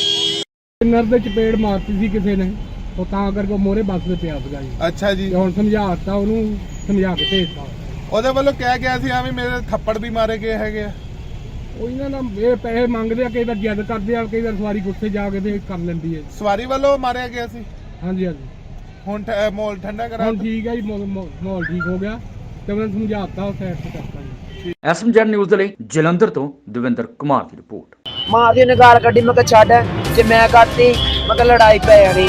ਨਰ ਦੇ ਚਪੇੜ ਮਾਰਤੀ ਸੀ ਕਿਸੇ ਨੇ। ਉਹ ਤਾਂ ਕਰਕੇ ਮੋਰੇ ਬੱਸ ਦੇ ਪਿਆ ਸੀਗਾ ਅੱਛਾ ਜੀ। ਹੁਣ ਸਮਝਾਤਾ ਉਹਨੂੰ ਸਮਝਾ ਕੇ ਭੇਜਤਾ। ਉਹਦੇ ਵੱਲੋਂ ਕਹਿ ਗਿਆ ਸੀ ਆ ਵੀ ਮੇਰੇ ਥੱਪੜ ਵੀ ਮਾਰੇ ਗਏ ਹੈਗੇ ਆ। ਉਹ ਇਹਨਾਂ ਦਾ ਇਹ ਪੈਸੇ ਮੰਗਦੇ ਆ ਕਈ ਵਾਰ ਜਿੱਦ ਕਰਦੇ ਆ ਕਈ ਵਾਰ ਸਵਾਰੀ ਗੁੱਸੇ ਜਾ ਕੇ ਤੇ ਕਰ ਲੈਂਦੀ ਹੈ। ਸਵਾਰੀ ਵੱਲੋਂ ਮਾਰਿਆ ਗਿਆ ਸੀ? ਹਾਂਜੀ ਹਾਂਜੀ। ਹੁਣ ਠ- ਮਾਹੌਲ ਠੰਡਾ ਕਰਾ ਹੁਣ ਠੀਕ ਹੈ ਜੀ ਮਾਹੌਲ ਠੀਕ ਹੋ ਗਿਆ। ਤੇ ਨੂੰ ਸਮਝਾਤਾ ਉਹ ਸਾਈਡ ਤੇ ਕਰਤਾ ਜੀ। ਐਸਐਮਜੈਡ ਨਿਊਜ਼ ਦੇ ਲਈ ਜਲੰਧਰ ਤੋਂ ਦਵਿੰਦਰ ਕੁਮਾਰ ਦੀ ਰਿਪੋਰਟ। ਮਾਂ ਦੀ ਉਹਨੇ ਗਾਲ ਕੱਢੀ ਮੈਂ ਕਿਹਾ ਛੱਡ ਜੇ ਮੈਂ ਕੱਢਤੀ ਮੈਂ ਕਿਹਾ ਲੜਾਈ ਪੈ ਜਾਣੀ।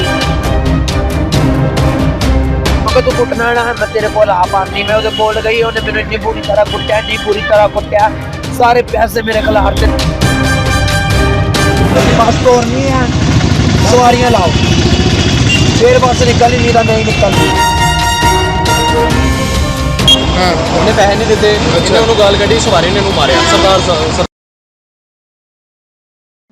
ਮੈਂ ਕਿਹਾ ਤੂੰ ਕੁੱਟਣਾ ਨਾ ਮੈਂ ਤੇਰੇ ਕੋਲ ਆ ਪਾਣੀ ਮੈਂ ਉਹਦੇ ਕੋਲ ਗਈ ਉਹਨੇ ਮੈਨੂੰ ਇੰਨੀ ਬੁਰੀ ਤਰ੍ਹਾਂ ਕੁੱਟਿਆ ਇੰਨੀ ਬੁਰੀ ਤਰ੍ਹਾਂ ਕੁੱਟਿਆ। ਸਾਰੇ ਪੈਸੇ ਮੇਰੇ ਖਿਲਾਫ ਤੇ ਬੱਸ ਤੋੜਨੀ ਹੈ। ਸਵਾਰੀਆਂ ਲਾਓ। ਫੇਰ ਬੱਸ ਨਿਕਲ ਹੀ ਨਹੀਂ ਤਾਂ ਨਹੀਂ ਨਿਕਲਦੀ ਹਾਂ ਉਹਨੇ ਪੈਸੇ ਨਹੀਂ ਦਿੱਤੇ। ਇਹਨੇ ਉਹਨੂੰ ਗਾਲ ਕੱਢੀ ਸਵਾਰੀ ਨੇ ਉਹਨੂੰ ਮਾਰਿਆ। ਸਰਦਾਰ ਸਰ-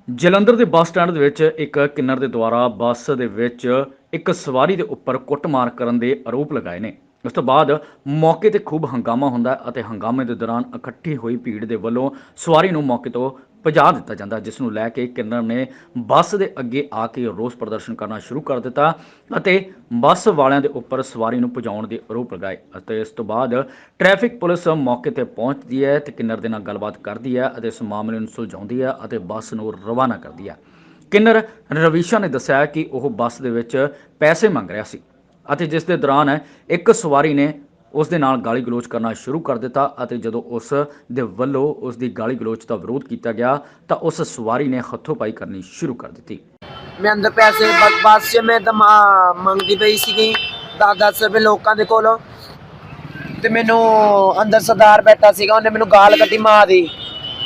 ਜਲੰਧਰ ਦੇ ਬੱਸ ਸਟੈਂਡ ਦੇ ਵਿੱਚ ਇੱਕ ਕਿੰਨਰ ਦੇ ਦੁਆਰਾ ਬੱਸ ਦੇ ਵਿੱਚ ਇੱਕ ਸਵਾਰੀ ਦੇ ਉੱਪਰ ਕੁੱਟਮਾਰ ਕਰਨ ਦੇ ਆਰੋਪ ਲਗਾਏ ਨੇ। ਉਸ ਤੋਂ ਬਾਅਦ ਮੌਕੇ ਤੇ ਖੂਬ ਹੰਗਾਮਾ ਹੁੰਦਾ ਅਤੇ ਹੰਗਾਮੇ ਦੇ ਦੌਰਾਨ ਇਕੱਠੀ ਹੋਈ ਭੀੜ ਦੇ ਵੱਲੋਂ ਸਵਾਰੀ ਨੂੰ ਮੌਕੇ ਤੋਂ ਭਜਾ ਦਿੱਤਾ ਜਾਂਦਾ ਜਿਸ ਨੂੰ ਲੈ ਕੇ ਕਿੰਨਰ ਨੇ ਬੱਸ ਦੇ ਅੱਗੇ ਆ ਕੇ ਰੋਸ ਪ੍ਰਦਰਸ਼ਨ ਕਰਨਾ ਸ਼ੁਰੂ ਕਰ ਦਿੱਤਾ ਅਤੇ ਬੱਸ ਵਾਲਿਆਂ ਦੇ ਉੱਪਰ ਸਵਾਰੀ ਨੂੰ ਭਜਾਉਣ ਦੇ ਆਰੋਪ ਲਗਾਏ ਅਤੇ ਇਸ ਤੋਂ ਬਾਅਦ ਟ੍ਰੈਫਿਕ ਪੁਲਿਸ ਮੌਕੇ ਤੇ ਪਹੁੰਚਦੀ ਹੈ ਤੇ ਕਿੰਨਰ ਦੇ ਨਾਲ ਗੱਲਬਾਤ ਕਰਦੀ ਹੈ ਅਤੇ ਇਸ ਮਾਮਲੇ ਨੂੰ ਸੁਲਝਾਉਂਦੀ ਹੈ ਅਤੇ ਬੱਸ ਨੂੰ ਰਵਾਨਾ ਕਰਦੀ ਹੈ। ਕਿੰਨਰ ਰਵੀਸ਼ਾ ਨੇ ਦੱਸਿਆ ਕਿ ਉਹ ਬੱਸ ਦੇ ਵਿੱਚ ਪੈਸੇ ਮੰਗ ਰਿਹਾ ਸੀ। ਅਤੇ ਜਿਸ ਦੇ ਦੌਰਾਨ ਇੱਕ ਸਵਾਰੀ ਨੇ ਉਸ ਦੇ ਨਾਲ ਗਾਲੀ ਗਲੋਚ ਕਰਨਾ ਸ਼ੁਰੂ ਕਰ ਦਿੱਤਾ ਅਤੇ ਜਦੋਂ ਉਸ ਦੇ ਵੱਲੋਂ ਉਸ ਦੀ ਗਾਲੀ ਗਲੋਚ ਦਾ ਵਿਰੋਧ ਕੀਤਾ ਗਿਆ ਤਾਂ ਉਸ ਸਵਾਰੀ ਨੇ ਹੱਥੋਂ ਪਾਈ ਕਰਨੀ ਸ਼ੁਰੂ ਕਰ ਦਿੱਤੀ। ਮੈਂ ਅੰਦਰ ਪੈਸੇ ਬ- ਬੱਸ 'ਚ ਮੈਂ ਦਮਾ ਮੰਗਦੀ ਪਈ ਸੀਗੀ 10-10 ਰੁਪਏ ਲੋਕਾਂ ਦੇ ਕੋਲੋਂ। ਤੇ ਮੈਨੂੰ ਅੰਦਰ ਸਰਦਾਰ ਬੈਠਾ ਸੀਗਾ, ਉਹਨੇ ਮੈਨੂੰ ਗਾਲ ਕੱਢੀ ਮਾਂ ਦੀ।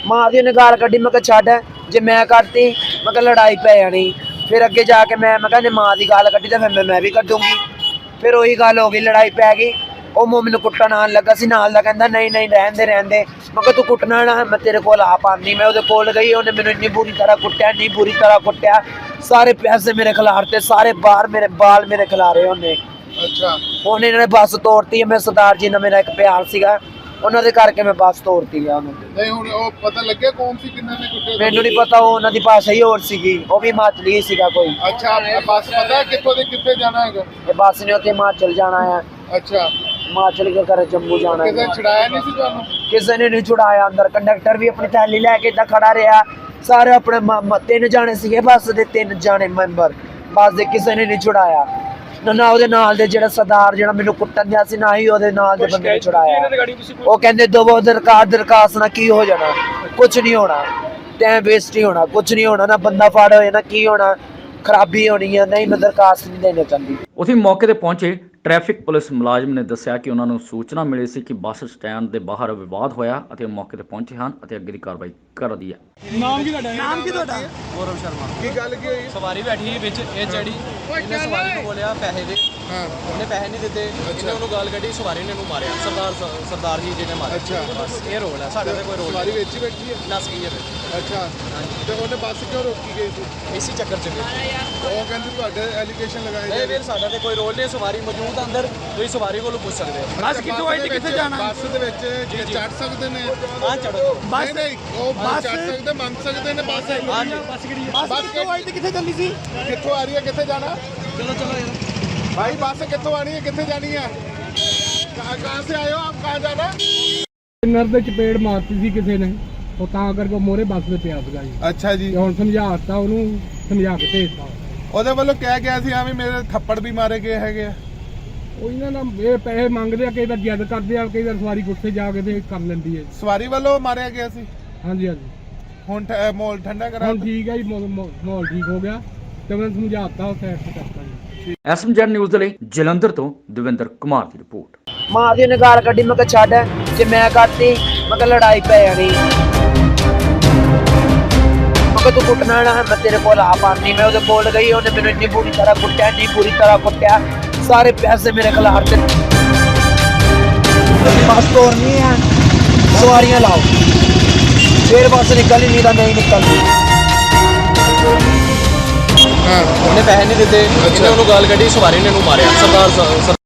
ਮਾਂ ਦੀ ਉਹਨੇ ਗਾਲ ਕੱਢੀ, ਮੈਂ ਕਿਹਾ ਛੱਡ, ਜੇ ਮੈਂ ਕਰਤੀ, ਮੈਂ ਕਿਹਾ ਲੜਾਈ ਪੈ ਜਾਣੀ। ਫਿਰ ਅੱਗੇ ਜਾ ਕੇ ਮੈਂ ਮੈਂ ਕਿਹਾ ਮਾਂ ਦੀ ਗਾਲ ਕੱਢੀ ਤਾਂ ਫਿਰ ਮੈਂ- ਮੈਂ ਵੀ ਕੱਢੂੰਗੀ। ਫਿਰ ਉਹੀ ਗੱਲ ਹੋ ਗਈ ਲੜਾਈ ਪੈ ਗਈ। ਉਹ ਮੈਨੂੰ ਕੁੱਟਣ ਆਉਣ ਲੱਗਾ ਸੀ ਨਾਲ ਦਾ ਕਹਿੰਦਾ ਨਹੀਂ ਨਹੀਂ ਰਹਿਣ ਦੇ ਰਹਿਣ ਦੇ ਮੈਂ ਕਿਹਾ ਤੂੰ ਕੁੱਟਣਾ ਨਾ ਮੈਂ ਤੇਰੇ ਕੋਲ ਆ ਪਾਉਂਦੀ ਮੈਂ ਉਹਦੇ ਕੋਲ ਗਈ ਉਹਨੇ ਮੈਨੂੰ ਇੰਨੀ ਬੁਰੀ ਤਰ੍ਹਾਂ ਕੁੱਟਿਆ ਇੰਨੀ ਬੁਰੀ ਤਰ੍ਹਾਂ ਕੁੱਟਿਆ। ਸਾਰੇ ਪੈਸੇ ਮੇਰੇ ਖਿਲਾਰਤੇ ਸਾਰੇ ਬਾਹਰ ਮੇਰੇ ਬਾਲ ਮੇਰੇ ਖਿਲਾਰੇ ਉਹਨੇ। ਅੱਛਾ। ਉਹਨੇ ਇਹਨਾਂ ਨੇ ਬੱਸ ਤੋੜਤੀ ਮੈਂ ਸਰਦਾਰ ਜੀ ਨਾਲ ਮੇਰਾ ਇੱਕ ਪਿਆਰ ਸੀਗਾ। ਉਹਨਾਂ ਦੇ ਕਰਕੇ ਮੈਂ ਬੱਸ ਤੋੜਤੀ ਆ ਉਹਨਾਂ। ਦੀ ਨਹੀਂ ਹੁਣ ਉਹ ਪਤਾ ਲੱਗਿਆ ਕੌਣ ਸੀ ਕਿੰਨਾਂ ਨੇ ਕੁੱਟਿਆ ਮੈਨੂੰ ਨਹੀਂ ਪਤਾ ਉਹ ਉਹਨਾਂ ਦੀ ਭਾਸ਼ਾ ਹੀ ਹੋਰ ਸੀਗੀ ਉਹ ਵੀ ਹਿਮਾਚਲੀ ਹੀ ਸੀਗਾ ਕੋਈ। ਅੱਛਾ ਇਹ ਬੱਸ ਪਤਾ ਕਿੱਥੋਂ ਦੇ ਕਿੱਥੇ ਜਾਣਾ ਹੈਗਾ? ਇਹ ਬੱਸ ਨੇ ਉੱਥੇ ਹਿਮਾਚਲ ਜਾਣਾ ਹੈ ਅੱਛਾ। ਹਿਮਾਚਲ ਕੇ ਕਰ ਜੰਮੂ ਜਾਣਾ ਕਿਸੇ ਹੈ ਨੇ ਛਡਾਇਆ ਨਹੀਂ ਸੀ ਤੁਹਾਨੂੰ? ਕਿਸੇ ਨੇ ਨਹੀਂ ਛੁਡਾਇਆ ਅੰਦਰ ਕੰਡਕਟਰ ਵੀ ਆਪਣੀ ਥੈਲੀ ਲੈ ਕੇ ਏਦਾਂ ਖੜਾ ਰਿਹਾ। ਸਾਰੇ ਆਪਣੇ ਮ- ਮ- ਤਿੰਨ ਜਾਣੇ ਸੀਗੇ ਬੱਸ ਦੇ ਤਿੰਨ ਜਾਣੇ ਮੈਂਬਰ। ਬੱਸ ਦੇ ਕਿਸੇ ਨੇ ਨਹੀਂ ਛੁਡਾਇਆ। ਨਾ ਨਾ ਉਹਦੇ ਨਾਲ ਦੇ ਜਿਹੜਾ ਸਰਦਾਰ ਜਿਹੜਾ ਮੈਨੂੰ ਕੁੱਟਣ ਦਿਆ ਸੀ ਨਾ ਹੀ ਉਹਦੇ ਨਾਲ ਦੇ ਬੰਦੇ ਨੇ ਛੁਡਾਇਆ ਉਹ ਕਹਿੰਦੇ ਦੋ ਦਰਕਾਰ ਦਰਖਾਸਤ ਨਾਲ ਕੀ ਹੋ ਜਾਣਾ? ਕੁਝ ਨਹੀਂ ਹੋਣਾ। ਟਾਈਮ ਵੇਸਟ ਨਹੀਂ ਹੋਣਾ ਕੁਝ ਨਹੀਂ ਹੋਣਾ ਨਾ ਬੰਦਾ ਫੜ ਹੋਏ ਨਾ ਕੀ ਹੋਣਾ। ਖਰਾਬੀ ਹੋਣੀ ਹੈ ਨਹੀਂ ਮੈਂ ਦਰਖਾਸਤ ਨਹੀਂ ਦੇਣੀ ਚਾਹੁੰਦੀ। ਉਥੇ ਮੌਕੇ ਤੇ ਪਹੁੰਚੇ ਟ੍ਰੈਫਿਕ ਪੁਲਿਸ ਮੁਲਾਜ਼ਮ ਨੇ ਦੱਸਿਆ ਕਿ ਉਹਨਾਂ ਨੂੰ ਸੂਚਨਾ ਮਿਲੀ ਸੀ ਕਿ ਬੱਸ ਸਟੈਂਡ ਦੇ ਬਾਹਰ ਵਿਵਾਦ ਹੋਇਆ ਅਤੇ ਉਹ ਮੌਕੇ ਤੇ ਪਹੁੰਚੇ ਹਨ ਅਤੇ ਅੱਗੇ ਦੀ ਕਾਰਵਾਈ ਕਰ ਰਹੀ ਹੈ ਗੌਰਵ ਸ਼ਰਮਾ। ਕੀ ਗੱਲ ਕੀ ਹੋਈ? ਸਵਾਰੀ ਬੈਠੀ ਵਿੱਚ ਇਹ ਚੜੀ। ਇਹਨੇ ਸਵਾਰੀ ਬੋਲਿਆ ਪੈਸੇ ਦੇ। ਉਹਨੇ ਪੈਸੇ ਨਹੀਂ ਦਿੱਤੇ। ਇਹਨੇ ਉਹਨੂੰ ਗਾਲ ਕੱਢੀ ਸਵਾਰੀ ਨੇ ਇਹਨੂੰ ਮਾਰਿਆ। ਸਰਦਾਰ ਸਰਦਾਰ ਜੀ ਜਿਹਨੇ ਮਾਰਿਆ। ਅੱਛਾ। ਬਸ ਇਹ ਰੋਲ ਹੈ ਸਾਡੇ ਤੇ ਕੋਈ ਰੋਲ ਸਵਾਰੀ ਵਿੱਚ ਹੀ ਬੈਠੀ ਹੈ? ਨਸ ਗਈ ਹੈ ਫਿਰ। ਅੱਛਾ। ਤੇ ਉਹਨੇ ਬੱਸ ਕਿਉਂ ਰੋਕੀ ਗਈ ਸੀ? ਇਸੀ ਚੱਕਰ ਚ ਗਏ ਉਹ ਕਹਿੰਦੇ ਤੁਹਾਡੇ ਐਲੀਗੇਸ਼ਨ ਲਗਾਏ ਨਹੀਂ ਵੀਰ ਸਾਡਾ ਤੇ ਕੋਈ ਰੋਲ ਨਹੀਂ। ਸਵਾਰੀ ਮੌਜੂਦ ਅੰਦਰ ਤੁਸੀਂ ਸਵਾਰੀ ਕੋਲੋਂ ਪੁੱਛ ਸਕਦੇ ਹੋ। ਬੱਸ ਕਿੱਥੋਂ ਆਈ ਤੇ ਕਿੱਥੇ ਜਾਣਾ? ਬੱਸ ਦੇ ਵਿੱਚ ਚੜ ਸਕਦੇ ਨੇ। ਹਾਂ ਚੜੋ ਨਹੀਂ ਨਹੀਂ ਉਹ ਬੱਸ ਚੜ ਸਕਦੇ ਮੰਗ ਸਕਦੇ ਨੇ ਬੱਸ। ਹਾਂਜੀ। ਬੱਸ ਕਿੱਥੋਂ ਆਈ ਤੇ ਕਿੱਥੇ ਚੱਲੀ ਸੀ? ਕਿੱਥੋਂ ਆ ਰਹੀ ਹੈ ਕਿੱਥੇ ਜਾਣਾ? ਚਲੋ ਚਲੋ। ਯਾਰ ਭਾਈ ਬੱਸ ਕਿੱਥੋਂ ਆਣੀ ਹੈ? ਕਿੱਥੇ ਜਾਣੀ ਹੈ? ਕਹਾਂ ਕਹਾਂ ਸੇ ਆਏ ਹੋ ਆਪ? ਕਹਾਂ ਜਾਣਾ? ਕਿੰਨਰ ਦੇ ਚਪੇੜ ਮਾਰਤੀ ਸੀ ਕਿਸੇ ਨੇ। ਉਹ ਤਾਂ ਕਰਕੇ ਮੋਰੇ ਬੱਸ ਦੇ ਪਿਆ ਸੀਗਾ ਜੀ। ਅੱਛਾ ਜੀ। ਤੇ ਹੁਣ ਸਮਝਾਤਾ ਉਹਨੂੰ ਸਮਝਾ ਕੇ ਭੇਜਤਾ। ਉਹਦੇ ਵੱਲੋਂ ਕਹਿ ਗਿਆ ਸੀ ਐਵੇਂ ਮੇਰੇ ਥੱਪੜ ਵੀ ਮਾਰੇ ਗਏ ਹੈਗੇ ਆ। ਉਹ ਇਹਨਾਂ ਦਾ ਇਹ ਪੈਸੇ ਮੰਗਦੇ ਆ ਕਈ ਵਾਰ ਜਿੱਦ ਕਰਦੇ ਆ ਕਈ ਵਾਰ ਸਵਾਰੀ ਗੁੱਸੇ ਜਾ ਕੇ ਤੇ ਕਰ ਲੈਂਦੀ ਹੈ। ਸਵਾਰੀ ਵੱਲੋਂ ਮਾਰਿਆ ਗਿਆ ਸੀ? ਹਾਂਜੀ ਹਾਂਜੀ। ਹੁਣ ਠ- ਮਾਹੌਲ ਠੰਡਾ ਕਰਾ ਹੁਣ ਠੀਕ ਹੈ ਜੀ ਮਾਹੌਲ- ਮਾਹੌਲ ਮਾਹੌਲ ਠੀਕ ਹੋ ਗਿਆ। ਤੇ ਮੈਂ ਸਮਝਾਤਾ ਉਹ ਸਾਈਡ ਤੇ ਕਰਤਾ। ਜੀ ਨਿਊਜ਼ ਦੇ ਲਈ ਜਲੰਧਰ ਤੋਂ ਦਵਿੰਦਰ ਕੁਮਾਰ ਦੀ ਰਿਪੋਰਟ। ਮਾਂ ਦੀ ਉਹਨੇ ਗਾਲ ਕੱਢੀ, ਮੈਂ ਕਿਹਾ ਛੱਡ, ਜੇ ਮੈਂ ਕੱਢਤੀ ਮੈਂ ਕਿਹਾ ਲੜਾਈ ਪੈ ਜਾਣੀ। ਮੈਂ ਕਿਹਾ ਤੂੰ ਕੁੱਟਣਾ ਨਾ, ਮੈਂ ਤੇਰੇ ਕੋਲ ਆ ਪਾਉਂਦੀ, ਮੈਂ ਉਹਦੇ ਕੋਲ ਗਈ, ਉਹਨੇ ਮੈਨੂੰ ਇੰਨੀ ਬੁਰੀ ਤਰ੍ਹਾਂ ਕੁੱਟਿਆ, ਇੰਨੀ ਬੁਰੀ ਤਰ੍ਹਾਂ ਕੁੱਟਿਆ, ਸਾਰੇ ਪੈਸੇ ਮੇਰੇ ਖਿਲਾਫ਼ ਤੇ ਬੱਸ ਤੋੜਨੀ ਹੈ ਸਵਾਰੀਆਂ ਲਾਓ। ਫੇਰ ਬੱਸ ਨਿਕਲ ਹੀ ਨਹੀਂ ਤਾਂ ਨਹੀਂ ਨਿਕਲਦੀ ਉਹਨੇ ਪੈਸੇ ਨਹੀਂ ਦਿੱਤੇ ਇਹਨੇ ਉਹਨੂੰ ਗਾਲ ਕੱਢੀ ਸਵਾਰੀ ਨੇ ਇਹਨੂੰ ਮਾਰਿਆ ਸਰਦਾਰ ਸ-